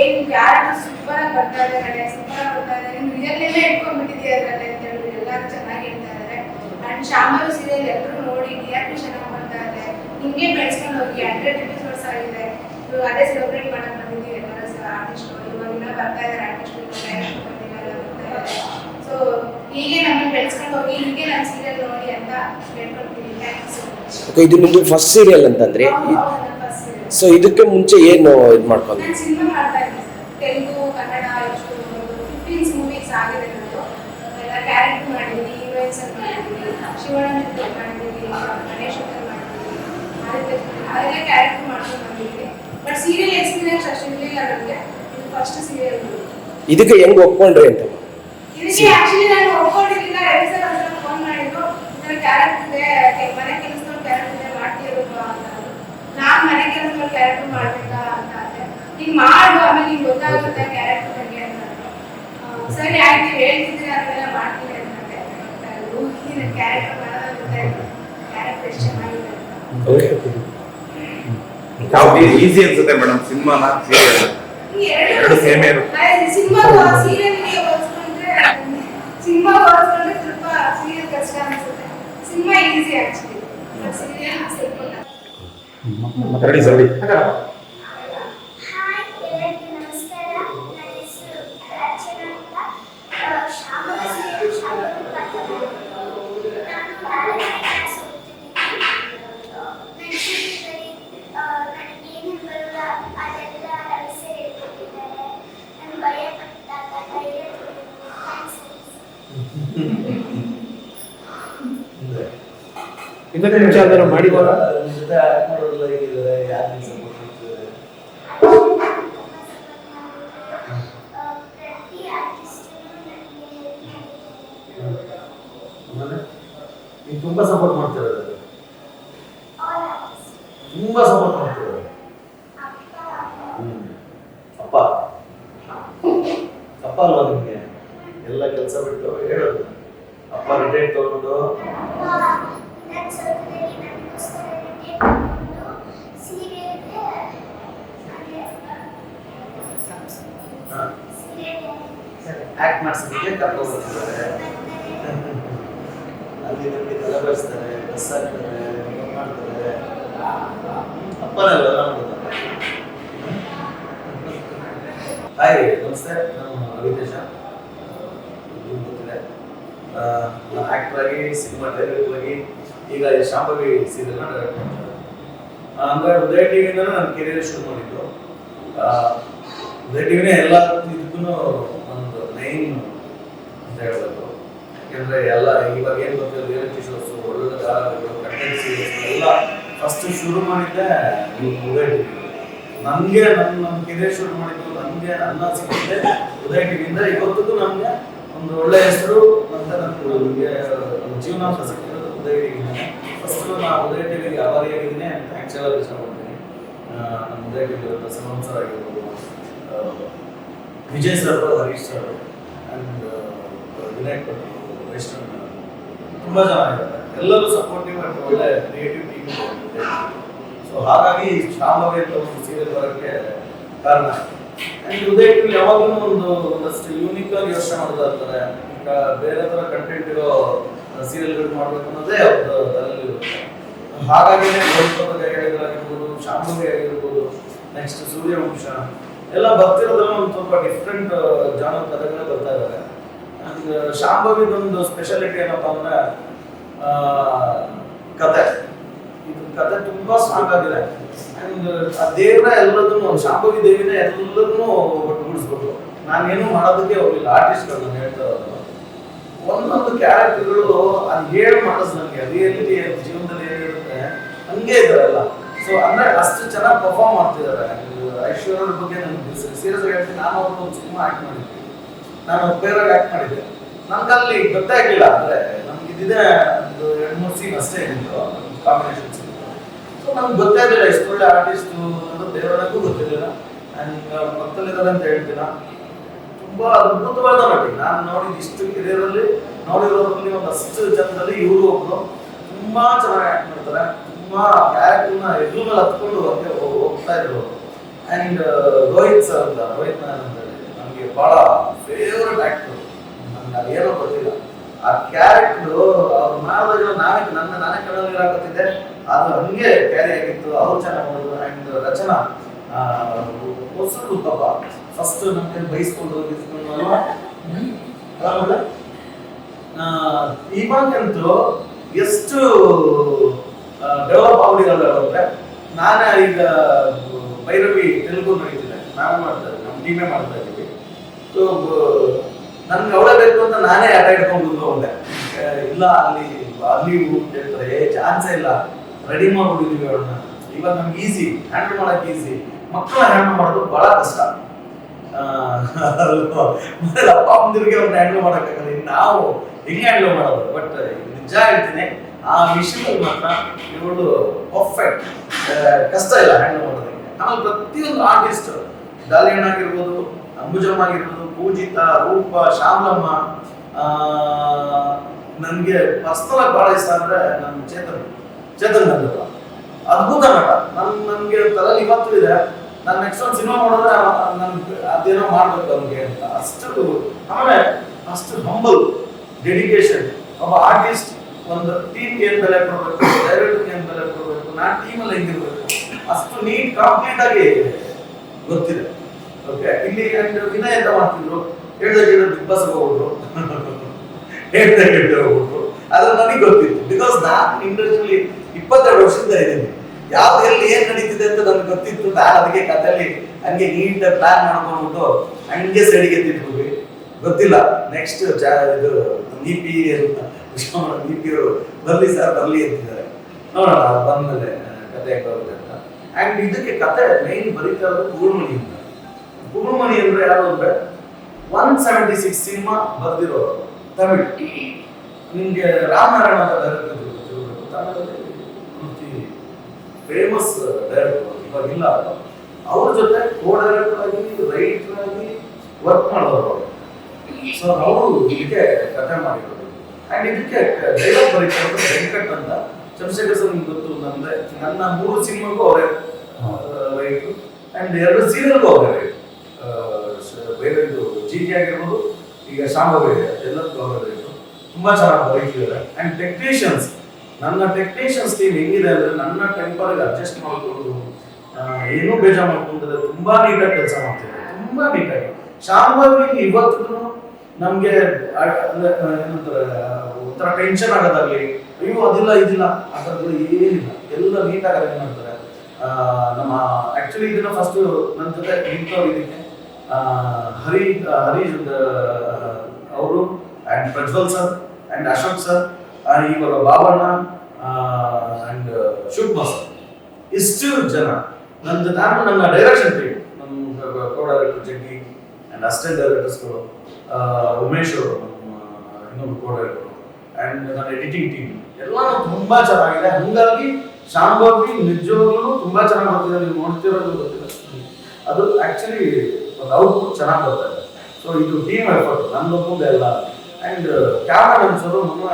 ಏನು ಯಾರು ಸೂಪರ್ ಆಗಿ ಬರ್ತಾ ಇದೆ ಕಡೆ ಸೂಪರ್ ಆಗಿ ಬರ್ತಾ ಇದ್ದಾರೆ ನೀವು ಎಲ್ಲ ಇಟ್ಕೊಂಡ್ಬಿಟ್ಟಿದ್ದೀಯ ಅದ್ರಲ್ಲಿ? ಅಂತ ಹೇಳಿ ಎಲ್ಲರೂ ಚೆನ್ನಾಗಿ ಹೇಳ್ತಾ ಇದ್ದಾರೆ ಅಂಡ್ ಶ್ಯಾಮರು ಸೀರಿಯಲ್ ಎಲ್ಲರೂ ನೋಡಿ ರಿಯಾಕ್ಟ್ ಚೆನ್ನಾಗಿ ಬರ್ತಾ ಇದೆ ಹಿಂಗೆ ಬೆಳೆಸ್ಕೊಂಡು ಹೋಗಿ ಹಂಡ್ರೆಡ್ ಎಪಿಸೋಡ್ಸ್ ಆಗಿದೆ. ಇವಾಗ ಅದೇ ಸೆಲೆಬ್ರೇಟ್ ಮಾಡಕ್ ಬಂದಿದ್ದೀವಿ ಎಲ್ಲರೂ ಸಹ ಆರ್ಟಿಸ್ಟ್ ಇವಾಗ ಇನ್ನ ಬರ್ತಾ ಇದ್ದಾರೆ ಆರ್ಟಿಸ್ಟ್ ಬಂದಿಲ್ಲ ಎಲ್ಲ ಬರ್ತಾ ಸೊ ಹೀಗೆ ನಮ್ಮನ್ನು ಬೆಳೆಸ್ಕೊಂಡು ಹೋಗಿ ಹೀಗೆ ನನ್ನ ಸೀರಿಯಲ್ ನೋಡಿ ಅಂತ ಹೇಳ್ಕೊಳ್ತೀನಿ thank you so much okay ಇದು ನಿಮ್ದು ಫಸ್ಟ್ ಸೀರಿಯಲ್ ಅಂತಂದ್ರಿ ಸೊ ಇದಕ್ಕೆ ಮುಂಚೆ ಏನು ಇದು ಮಾಡ್ಕೊಂಡು ಇದಕ್ಕೆ ಹೆಂಗ್ ಒಪ್ಕೊಂಡ್ರಿ ಅಂತ ಇದಕ್ಕೆ ಆಕ್ಚುಲಿ ನಾನು ಒಪ್ಕೊಂಡಿದ್ದಿಲ್ಲ ರವಿ ಸರ್ ಹತ್ರ ಫೋನ್ ಮಾಡಿದ್ರು ಈ ಥರ ಕ್ಯಾರೆಕ್ಟರ್ ಇದೆ ಕೆ- ಮನೆ ಕೆಲಸದವ್ರು ಕ್ಯಾರೆಕ್ಟರ್ ಇದೆ ಮಾಡ್ತೀರಲ್ವಾ ಅಂತ ಅಂದ್ರು. ನಾನ್ ಮನೆ ಕೆಲಸದವ್ರು ಕ್ಯಾರೆಕ್ಟರ್ ಮಾಡ್ಬೇಕಾ ಅಂತ ಅಂದೆ ನೀನ್ ಮಾಡು ಆಮೇಲೆ ನಿಂಗೆ ಗೊತ್ತಾಗುತ್ತೆ ಕ್ಯಾರೆಕ್ಟರ್ ಬಗ್ಗೆ ಅಂತ. ಅಂದ್ರು. ಸರಿ ಆಯ್ತು ಹೇಳ್ತಿದ್ರೆ ಅದನ್ನೆಲ್ಲ ಮಾಡ್ತೀನಿ ಅಂತಂದೆ ಕ್ಯಾರೆಕ್ಟರ್ ಮಾಡೋದು ಗೊತ್ತಾಯ್ತು ಕ್ಯಾರೆಕ್ಟರ್ ಎಷ್ಟು ಚೆನ್ನಾಗಿದೆ ಯಾವ್ದು ಈಸಿ ಅನ್ಸುತ್ತೆ ಮೇಡಮ್ ಸಿನಿಮಾನ ಸೀರಿಯಲ್ ಎರಡು ಸೇಮ್ ಇರುತ್ತೆ. ಸಿನಿಮಾ ಸೀರಿಯಲ್ಗೆ ಹೋಲಿಸ್ಕೊಂಡ್ರೆ ಸಿನಿಮಾ ಹೋಲಿಸ್ಕೊಂಡ್ರೆ ಸ್ವಲ್ಪ ಸೀರಿಯಲ್ ಕಷ್ಟ ಅನ್ಸುತ್ತೆ. ಸಿನಿಮಾ ಈಸಿ ಆಕ್ಚುಲಿ ಮಾತಾಡಿ ಸರಿ ಹಾಯ್ ಎಲ್ಲರಿಗೂ ನಮಸ್ಕಾರ ನನ್ನ ಯಾರು ತುಂಬಾ ಸಪೋರ್ಟ್ ಆರ್ಟಿಸ್ಟ್ ತುಂಬಾ ಸಪೋರ್ಟ್ ಅಪ್ಪ ಅಪ್ಪ. ಅಪ್ಪ ಅಲ್ವಾ ನಿಮಗೆ? ಎಲ್ಲ ಕೆಲಸ ಬಿಟ್ಟು ಹೇಳೋದು. ಅಪ್ಪ ರಿಟೈರ್ ತಗೊಂಡು ನನ್ನ ಸ್ವಲ್ಪದಲ್ಲಿ ನನಗೋಸ್ಕರ ರಿಟೇಟ್ ಮಾಡಿಕೊಂಡು ಸೀರೆಗೆ ಹಾಗೆ ಸೀರೆಗೆ ಮಾಡಿಸೋದಕ್ಕೆ ಕರ್ಕೊಂಡು ಬರ್ತಿದ್ದಾರೆ ಅಲ್ಲಿ ನಮಗೆ ತಲೆ ಬಸ್ ಹಾಕ್ತಾರೆ ಮಾಡ್ತಾರೆ. ಅಪ್ಪನಲ್ಲ ನಾನು ಹಾಯ್ ನಮಸ್ತೆ. ನಾನು ರವಿತೇಶ ಗೊತ್ತಿದೆ ಆಕ್ಟರ್ ಆಗಿ ಸಿನಿಮಾ ಡೈರೆಕ್ಟರ್ ಆಗಿ ಈಗ ಶಾಂಭವಿ ಸೀರಿಯಲ್ನ ಡೈರೆಕ್ಟ್ ಮಾಡ್ತಾರೆ ಅಂದ್ರೆ ಉದಯ ಟಿವಿಯಿಂದ ನಾನು ಕೆರಿಯರ್ ಶುರು ಮಾಡಿದ್ದು. ಉದಯ ಟಿವಿನೇ ಎಲ್ಲ ಇದಕ್ಕೂ ಅಂತ ಹೇಳಬೇಕು ಯಾಕೆಂದರೆ ಎಲ್ಲ ಇವಾಗ ಏನು ಗೊತ್ತಿಲ್ಲ ರಿಯಾಲಿಟಿ ಶೋಸ್ ಒಳ್ಳೆ ಧಾರಾವಾಹಿಗಳು ಕಂಟೆಂಟ್ ಸೀರೀಸ್ ಎಲ್ಲ ಫಸ್ಟ್ ಶುರು ಮಾಡಿದ್ದೆ ಈ ಉದಯ ಟಿವಿ ನನಗೆ ನನ್ನ ನಮ್ಮ ಕೆರಿಯರ್ ಶುರು ಮಾಡಿದ್ದು ನನಗೆ ಅನ್ನ ಸಿಕ್ಕಿದೆ ಉದಯ ಟಿವಿಯಿಂದ ಇವತ್ತಿಗೂ ನಮಗೆ ಒಂದು ಒಳ್ಳೆ ಹೆಸರು ಮತ್ತೆ ನನಗೆ ಜೀವನ ಅಂತ ಸಿಕ್ಕಿರೋದು ಉದಯ ಟಿವಿಯಿಂದ ಫಸ್ಟ್ ನಾನು ಉದಯ ಟಿವಿಗೆ ಆಭಾರಿಯಾಗಿದ್ದೀನಿ ಥ್ಯಾಂಕ್ಸ್ ಹೇಳೋದು ಇಷ್ಟಪಡ್ತೀನಿ ಆ, ನಮ್ಮ ಉದಯ ಟಿವಿ ಸರ್ ಆಗಿರ್ಬೋದು Vijay sir Harish sir and ತುಂಬ ಇದ್ದಾರೆ ಎಲ್ಲರೂ ಸಪೋರ್ಟಿವ್ ಆ್ಯಂಡ್ ಒಳ್ಳೆ ಕ್ರಿಯೇಟಿವ್ ಟೀಮ್ ಸೊ ಹಾಗಾಗಿ ಶಾಮಗೆ ಒಂದು ಸೀರಿಯಲ್ ಬರೋಕ್ಕೆ ಕಾರಣ. ಆ್ಯಂಡ್ ಉದಯ್ ಯಾವಾಗಲೂ ಒಂದು, ಒಂದಷ್ಟು ಯೂನಿಕ್ ಆಗಿ ಯೋಚನೆ ಮಾಡ್ತಾ ಇರ್ತಾರೆ. ಈಗ ಬೇರೆ ಥರ ಕಂಟೆಂಟ್ ಇರೋ ಸೀರಿಯಲ್ಗಳು ಮಾಡಬೇಕು ಅನ್ನೋದೇ ಅವ್ರದ್ದು ಅದರಲ್ಲಿ ಇರುತ್ತೆ. ಹಾಗಾಗಿ ಆಗಿರ್ಬೋದು ಶಾಂಭವಿ ಆಗಿರ್ಬೋದು ನೆಕ್ಸ್ಟ್ ಸೂರ್ಯವಂಶ, ಎಲ್ಲ ಬರ್ತಿರೋದ್ರಲ್ಲಿ ಒಂದು ಸ್ವಲ್ಪ ಡಿಫ್ರೆಂಟ್ ಜಾನಪದಗಳೇ ಬರ್ತಾ ಇದ್ದಾರೆ. ಶಾಂಭವಿದೊಂದು ಸ್ಪೆಷಾಲಿಟಿ ಏನಪ್ಪ ಅಂದ್ರೆ ಕತೆ. ಇದು ಕತೆ ತುಂಬಾ ಸ್ಟ್ರಾಂಗ್ ಆಗಿದೆ. ಅಂಡ್ ಆ ದೇವ್ರ ಎಲ್ಲದನ್ನು ಶಾಂಭವಿ ದೇವಿನ ಎಲ್ಲರನ್ನೂ ಒಟ್ಟುಗೂಡಿಸ್ಬಿಟ್ಟು ನಾನೇನು ಮಾಡೋದಕ್ಕೆ ಹೋಗಿಲ್ಲ. ಆರ್ಟಿಸ್ಟ್ಗಳು ನಾನು ಹೇಳ್ತಾ ಇರೋದು. ಒಂದೊಂದು ಕ್ಯಾರೆಕ್ಟರ್ಗಳು ಅದು ಹೇಳಿ ಮಾಡಿಸ್ ನನಗೆ ರಿಯಲಿಟಿ ಜೀವನದಲ್ಲಿ ಏನಿರುತ್ತೆ ಹಂಗೆ ಇದ್ದಾರಲ್ಲ. ಸೊ ಅಂದ್ರೆ ಅಷ್ಟು ಚೆನ್ನಾಗಿ ಪರ್ಫಾರ್ಮ್ ಮಾಡ್ತಿದ್ದಾರೆ. ಐಶ್ವರ್ಯ ಬಗ್ಗೆ ನನಗೆ ಸೀರಿಯಸ್ ಆಗಿ ನಾನು ಅವ್ರನ್ನ ಒಂದು ಸಿನಿಮಾ ಆಕ್ಟ್ ಮಾಡಿದ್ದೆ ನಾನು ಬೇರೆ ಆಕ್ಟ್ ಮಾಡಿದ್ದೆ. ಅಲ್ಲಿ ಗೊತ್ತೇ ಆಗಿಲ್ಲ ಅಂದ್ರೆ ನಮ್ಗೆ ಇದಿದೆ ಒಂದು ಎರಡು ಮೂರು ಸೀನ್ ಅಷ್ಟೇ ಇದ್ದು ಕಾಂಬಿನೇಷನ್ ಸೀನ್ ಸೊ ನಮ್ಗೆ ಗೊತ್ತೇ ಇರಲಿಲ್ಲ ಎಷ್ಟು ಒಳ್ಳೆ ಆರ್ಟಿಸ್ಟ್ ಅನ್ನೋದು ದೇವರನಿಗೂ ಗೊತ್ತಿರಲಿಲ್ಲ. ಅಂಡ್ ಪಕ್ಕದಲ್ಲಿದ್ದಾರೆ ಅಂತ ಹೇಳ್ತೀರಾ ತುಂಬಾ ಅದ್ಭುತವಾದ ನಟಿ. ನಾನು ನೋಡಿದ ಇಷ್ಟು ಕಿರಿಯರಲ್ಲಿ ನೋಡಿರೋದ್ರಲ್ಲಿ ಅಷ್ಟು ಜನದಲ್ಲಿ ಇವರು ಒಬ್ರು ತುಂಬಾ ಚೆನ್ನಾಗಿ ಆಕ್ಟ್ ಮಾಡ್ತಾರೆ. ತುಂಬಾ ಕ್ಯಾರೆಕ್ಟರ್ನ ಎದುರು ಮೇಲೆ ಹತ್ಕೊಂಡು ಹಂಗೆ ಹೋಗ್ತಾ ಇದ್ರು. ಅಂಡ್ ರೋಹಿತ್ ಸರ್ ಅಂತ, ರೋಹಿತ್ ನಾರಾಯಣ್ ಬಹಳ ಫೇವ್ರೆಟ್ ಆಕ್ಟರ್ ನನ್ಗೆ ಏನೋ ಗೊತ್ತಿಲ್ಲ. ಆ ಕ್ಯಾರೆಕ್ಟರ್ ಅವ್ರು ಮಾಡಿದಾಗ ನಾವೇ ನನ್ನ ನಾನೇ ಕಣ್ಣಲ್ಲಿ ಹಾಕುತ್ತಿದ್ದೆ ಅದು ಹಂಗೆ ಕ್ಯಾರಿ ಆಗಿತ್ತು. ಅವ್ರು ಚೆನ್ನಾಗಿ ಮಾಡಿದ್ರು. ಆ್ಯಂಡ್ ರಚನಾ ಆ, ಹೊಸದು ಪಾಪ. ಫಸ್ಟ್ ನಮ್ಗೆ ಬೈಸ್ಕೊಂಡು ಗಿಸ್ಕೊಂಡು ಅಲ್ವಾ? ಇವಾಗಂತೂ ಎಷ್ಟು ಡೆವಲಪ್ ಆಗ್ಬಿಟ್ಟಿರಲ್ಲ ಅಂದ್ರೆ ನಾನೇ ಈಗ ಭೈರವಿ ತೆಲುಗು ನಡೀತಿದೆ. ನಾನು ಮಾಡ್ತಾ ಇದ್ದೀನಿ ನಮ್ಮ ಟೀಮೇ ಮಾಡ್ತಾ ಇದ್ದೀವಿ. ಸೊ ನನ್ಗೆ ಅವಳ ಬೇಕು ಅಂತ ನಾನೇ ಆಟ ಇಟ್ಕೊಂಡು ಆ, ಇಲ್ಲ ಅಲ್ಲಿ ಅಲ್ಲಿ ಹೇಳ್ತಾರೆ. ಏ ಚಾನ್ಸೇ ಇಲ್ಲ. ರೆಡಿ ಮಾಡ್ಬಿಟ್ಟಿದೀವಿ ಅವಳನ್ನ. ಇವಾಗ ನಮ್ಗೆ ಈಸಿ ಹ್ಯಾಂಡಲ್ ಮಾಡಕ್ ಈಸಿ ಮಕ್ಕಳ ಹ್ಯಾಂಡಲ್ ಮಾಡೋದು ಬಹಳ ಕಷ್ಟ? ಮತ್ತೆ ಅಪ್ಪ ಅಮ್ಮಂದಿರಿಗೆ ಅವ್ರನ್ನ ಹ್ಯಾಂಡಲ್ ಮಾಡೋಕ್ಕಾಗಲ್ಲ ನಾವು ಹೆಂಗೆ ಹ್ಯಾಂಡಲ್ ಮಾಡೋದು? ಬಟ್ ನಿಜ ಹೇಳ್ತೀನಿ ಆ ವಿಷಯದಲ್ಲಿ ಮಾತ್ರ ಇವಳು ಪರ್ಫೆಕ್ಟ್ ಕಷ್ಟ ಇಲ್ಲ ಹ್ಯಾಂಡಲ್ ಮಾಡೋದಕ್ಕೆ. ಆಮೇಲೆ ಪ್ರತಿಯೊಂದು ಆರ್ಟಿಸ್ಟ್ ಡಾಲಿಯನ್ ಆಗಿರ್ಬೋದು ಅಂಬುಜಮ್ಮ ಆಗಿರ್ಬೋದು ಪೂಜಿತ, ರೂಪ ಶ್ಯಾಮಲಮ್ಮ ನನಗೆ ಪರ್ಸ್ನಲ್ ಬಹಳ ಇಷ್ಟ ಅಂದ್ರೆ ನನ್ನ ಚೇತನ್ ಚೇತನ್ ಗಂಧರ್ವ ಅದ್ಭುತ ನಟ. ನನ್, ನನಗೆ ತಲೆಯಲ್ಲಿ ಇವತ್ತು ಇದೆ. ನಾನು ನೆಕ್ಸ್ಟ್ ಒಂದು ಸಿನಿಮಾ ನೋಡಿದ್ರೆ ನನ್ಗೆ ಅದೇನೋ ಮಾಡ್ಬೇಕು ಅವ್ನಿಗೆ ಅಂತ. ಅಷ್ಟು ಆಮೇಲೆ ಅಷ್ಟು ಹಂಬಲ್ ಡೆಡಿಕೇಶನ್ ಒಬ್ಬ ಆರ್ಟಿಸ್ಟ್ ಒಂದು ಟೀಮ್ ಏನ್ ಬೆಲೆ ಕೊಡ್ಬೇಕು ಡೈರೆಕ್ಟ್ ಏನ್ ಬೆಲೆ ಕೊಡಬೇಕು, ನಾನ್ ಟೀಮಲ್ಲಿ ಹೆಂಗಿರ್ಬೇಕು? ಅಷ್ಟು ನೀಟ್ ಕಂಪ್ಲೀಟ್ ಆಗಿ ಗೊತ್ತಿದೆ. ಓಕೆ ಇಲ್ಲಿ ದಿನ ಎಂತ ಮಾಡ್ತಿದ್ರು ಹೇಳ್ದಾಗ ಹೇಳಿದ್ರೆ ಬಿಗ್ ಬಾಸ್ ಹೋಗ್ಬಿಟ್ರು ಹೇಳ್ದಾಗ ಹೇಳ್ದಾಗ ಹೋಗ್ಬಿಟ್ರು ಅದು ನನಗೆ ಗೊತ್ತಿತ್ತು. ಬಿಕಾಸ್ ನಾನು ಇಂಡಸ್ಟ್ರಿಯಲ್ಲಿ ಇಪ್ಪತ್ತೆರಡು ವರ್ಷದಿಂದ ಇದ್ದೀನಿ. ಯಾವ್ದು ಎಲ್ಲಿ ಏನ್ ನಡೀತಿದೆ ಅಂತ ನನಗೆ ಗೊತ್ತಿತ್ತು. ನಾನು ಅದಕ್ಕೆ ಕಥೆಯಲ್ಲಿ ಹಂಗೆ ನೀಟ್ ಪ್ಲಾನ್ ಮಾಡ್ಕೊಂಡ್ಬಿಟ್ಟು ಹಂಗೆ ಸೆಡಿಗೆ ತಿಳ್ಕೊಂಡ್ವಿ ಗೊತ್ತಿಲ್ಲ. ನೆಕ್ಸ್ಟ್ ಇದು ನೀಪಿ ಅಂತ ನೀಪಿ ಬರ್ಲಿ ಸರ್ ಬರ್ಲಿ ಅಂತಿದ್ದಾರೆ. ನೋಡೋಣ ಬಂದ್ಮೇಲೆ ಕತೆ ಹೆಂಗ್ ಅಂತ. ಅಂಡ್ ಇದಕ್ಕೆ ಕತೆ ಮೈನ್ ಬರೀತಾ ಇರೋದು ಪೂರ್ಣಮಣಿ ಪೂರ್ಣಮಣಿ ಅಂದ್ರೆ ಯಾರು ಅಂದ್ರೆ ಒನ್ ಸೆವೆಂಟಿ ಸಿಕ್ಸ್ ಸಿನಿಮಾ ಬರ್ದಿರೋರು, ತಮಿಳ್. ನಿಮ್ಗೆ ರಾಮನಾರಾಯಣ ಅಂತ ಡೈರೆಕ್ಟರ್ ತಮಿಳಲ್ಲಿ ಫೇಮಸ್ ಡೈರೆಕ್ಟರ್ ಇವಾಗ ಇಲ್ಲ. ಅವ್ರ ಜೊತೆ ಕೋ ಡೈರೆಕ್ಟರ್ ಆಗಿ ರೈಟರ್ ಆಗಿ ವರ್ಕ್ ಮಾಡೋರು ಸೊ ಅವರು ಇದಕ್ಕೆ ಕಥೆ ಮಾಡಿರೋದು ಅಂಡ್ ಇದಕ್ಕೆ ಡೈಲಾಗ್ ಬರೀತಾರೆ ವೆಂಕಟ್ ಅಂತ. ಚಂದ್ರಶೇಖರ್ ಸರ್ ನಿಮ್ಗೆ ಗೊತ್ತು ನಮ್ದೆ ನನ್ನ ಮೂರು ಸಿನಿಮಾಗೂ ಅವರೇ ರೈಟು ಅಂಡ್ ಎರಡು ಸೀರಿಯಲ್ಗೂ ಅವರೇ ರೈಟ್ ಜಿ ಟಿ ಆಗಿರ್ಬೋದು, ಈಗ ಶಾಂಭವಿ ಇದೆ ಅವರೇ ರೈಟು ತುಂಬಾ ಚೆನ್ನಾಗಿ ಬರೀತಿದ್ದಾರೆ. ಅಂಡ್ ಟೆಕ್ನಿಷಿಯನ್ಸ್ ನನ್ನ ಟೆಕ್ನಿಷಿಯನ್ಸ್ ಟೀಮ್ ಹೆಂಗಿದೆ ಅಂದರೆ ನನ್ನ ಟೆಂಪರ್ಗೆ ಅಡ್ಜಸ್ಟ್ ಮಾಡಿಕೊಂಡು ಏನೂ ಬೇಜಾರು ಮಾಡ್ಕೊಂಡಿದ್ದಾರೆ ತುಂಬಾ ನೀಟಾಗಿ ಕೆಲಸ ಮಾಡ್ತಿದ್ದಾರೆ. ತುಂಬಾ ನೀಟಾಗಿ. ಶಾಂಭವಿ ಇವತ್ತು ನಮಗೆ ಏನಂತಾರೆ ಒಂಥರ ಟೆನ್ಷನ್ ಆಗೋದಾಗಲಿ, ಅಯ್ಯೋ, ಅದಿಲ್ಲ, ಇದಿಲ್ಲ, ಆ ಥರದ್ದು ಏನಿಲ್ಲ. ಎಲ್ಲ ನೀಟಾಗಿ ಅರೇಂಜ್ ಮಾಡ್ತಾರೆ. ನಮ್ಮ ಆ್ಯಕ್ಚುಲಿ ಇದನ್ನ ಫಸ್ಟ್ ನನ್ನ ಜೊತೆ ನಿಂತವ್ರು ಇದಕ್ಕೆ. ಹರಿ ಹರಿ ಅವರು and Prajwal sir and Ashok sir ಇವಾಗ ಬಾಬಣ್ಣ ಆ್ಯಂಡ್ ಶಿವಕುಮಾರ್ ಸರ್ ಇಷ್ಟು ಜನ. ನಂದು ನಾನು ನನ್ನ ಡೈರೆಕ್ಷನ್ ಟೀಮ್ ನಮ್ಮ co director Jaggi and assistant ಡೈರೆಕ್ಟರ್ಸ್ಗಳು Umesh ಅವರು, ನಮ್ಮ ಇನ್ನೊಂದು ಕೋ ಡೈರೆಕ್ಟರ್ ಅಂಡ್ ನನ್ನ ಎಡಿಟಿಂಗ್ ಟೀಮ್ ಎಲ್ಲ ತುಂಬ ಚೆನ್ನಾಗಿದೆ. ಹಂಗಾಗಿ ಶಾಂಭವಿ ನಿಜವಾಗ್ಲೂ ತುಂಬ ಚೆನ್ನಾಗಿ ಬರ್ತಿದೆ ನೀವು ನೋಡ್ತಿರೋದು ಗೊತ್ತಿಲ್ಲ. ಅದು ಆಕ್ಚುಲಿ ಒಂದು ಔಟ್ಪುಟ್ ಚೆನ್ನಾಗಿ ಬರ್ತಾ ಇದೆ ಸೊ ಇದು ಟೀಮ್ ಎಫರ್ಟ್ ಮುಂದೆ ಎಲ್ಲ ಅಂಡ್ ಕ್ಯಾಮ್ರಾಮನ್ಸ್ ಅವರು ಮುನ್ನೂರ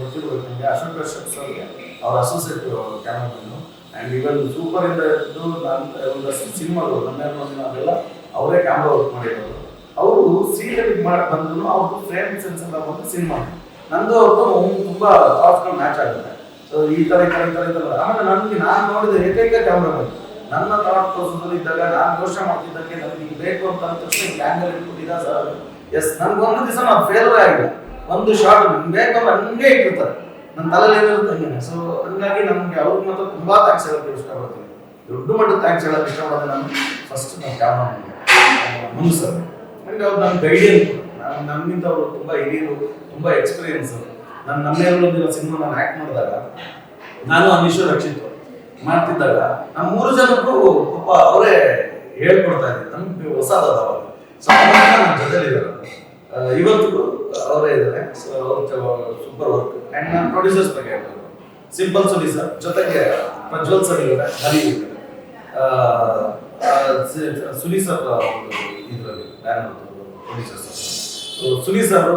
ಗೊತ್ತಿರಬೇಕು ನನಗೆ ಅಶೋಕ್ ಅಶೋಕ್ ಸರ್ಗೆ ಅವ್ರ ಅಸೋಸಿಯೇಟ್ ಕ್ಯಾಮ್ರಾಮನ್ ಆ್ಯಂಡ್ ಇವನ್ ಸೂಪರ್ ಇಂದ ಇದ್ದು ನನ್ನ ಒಂದಷ್ಟು ಸಿನಿಮಾಗಳು ನನ್ನ ಅದೆಲ್ಲ ಅವರೇ ಕ್ಯಾಮ್ರಾ ವರ್ಕ್ ಮಾಡಿರೋದು ಅವರು ಸೀರಿಯಲ್ ಮಾಡಿ ಬಂದ್ರು ಅವ್ರದ್ದು ಫ್ರೇಮ್ ಸೆನ್ಸ್ ಅಂತ ಒಂದು ಸಿನಿಮಾ. ನಂದು ಅವ್ರದ್ದು ತುಂಬ ಥಾಟ್ಸ್ಗಳು ಮ್ಯಾಚ್ ಆಗುತ್ತೆ. ಸೊ ಈ ಥರ ಈ ಥರ ಈ ಥರ ಆಮೇಲೆ ನನಗೆ ನಾನು ನೋಡಿದ ಏಕೈಕ ಕ್ಯಾಮ್ರಾ ನನ್ನ ಥಾಟ್ ಪ್ರೋಸೆಸ್ ಇದ್ದಾಗ ನಾನು ಮಾಡ್ತಿದ್ದಕ್ಕೆ ನನಗೆ ಈಗ ಬೇಕು ಅಂತ ಅಂದ ತಕ್ಷಣ ಆಂಗಲ್ ಇಟ್ಬಿಟ್ಟಿದ ಸರ್ ಎಸ್ ನನ್ಗೆ ಒಂದು ದಿವಸ ನಾವು ಫೇಲ್ಯೂರ್ ಆಗಿದೆ ಒಂದು ಶಾರ್ಟ್ ಬೇಕಂದ್ರೆ ಹಂಗೆ ಇಟ್ಟಿರ್ತಾರೆ. ನನ್ನ ತಲೆಯಲ್ಲಿ ಏನಿರುತ್ತೆ ಹಂಗೆ. ಸೊ ಹಂಗಾಗಿ ನಮಗೆ ಅವ್ರಿಗೆ ಮಾತ್ರ ತುಂಬಾ ಥ್ಯಾಂಕ್ಸ್ ಹೇಳಕ್ಕೆ ಇಷ್ಟಪಡ್ತೀನಿ. ದೊಡ್ಡ ಮಟ್ಟದ ಥ್ಯಾಂಕ್ಸ್ ಹೇಳಕ್ಕೆ ಇಷ್ಟಪಡೋದು ನಾನು. ಫಸ್ಟ್ ನಾನು ಕ್ಯಾಮ್ರಾ ಮುಂದೆ ಸರ್ ನನಗೆ ಅವ್ರು ನನ್ನ ಗೈಡೆನ್ ನಾನು ನನ್ನಿಂದ ಅವರು ತುಂಬ ಹಿರಿಯರು, ತುಂಬ ಎಕ್ಸ್ಪೀರಿಯನ್ಸ್ ನಾನು ನಮ್ಮ ಒಂದಿನ ಸಿನಿಮಾ ನಾನು ಆಕ್ಟ್ ಮಾಡಿದಾಗ, ನಾನು ಅನೀಶ್ವರ್ ರಕ್ಷಿತ್. ಮಾಡ್ತಿದ್ದಾಗ ನಮ್ಮ ಮೂರು ಜನಕ್ಕೂ ಪಾಪ ಅವರೇ ಹೇಳ್ಕೊಡ್ತಾ ಇದ್ರು ನಮ್ಗೆ ಹೊಸದಾದ ಅವಾಗ ಸೊ ನಮ್ಮ ಜೊತೆಲಿದ್ದಾರೆ ಇವತ್ತು ಅವರೇ ಇದ್ದಾರೆ. ಸೂಪರ್ ವರ್ಕ್ ಆ್ಯಂಡ್ ನಾನು ಪ್ರೊಡ್ಯೂಸರ್ಸ್ ಬಗ್ಗೆ ಹೇಳ್ಬೋದು. Simple Suni sir. ಜೊತೆಗೆ ಪ್ರಜ್ವಲ್ ಸರ್ ಇದ್ದಾರೆ. ಹರಿ ಇದ್ದಾರೆ. ಸುನಿ ಸರ್ ಇದರಲ್ಲಿ ಪ್ರೊಡ್ಯೂಸರ್ಸ್ ಸುಲಿ ಸುನಿ ಸರ್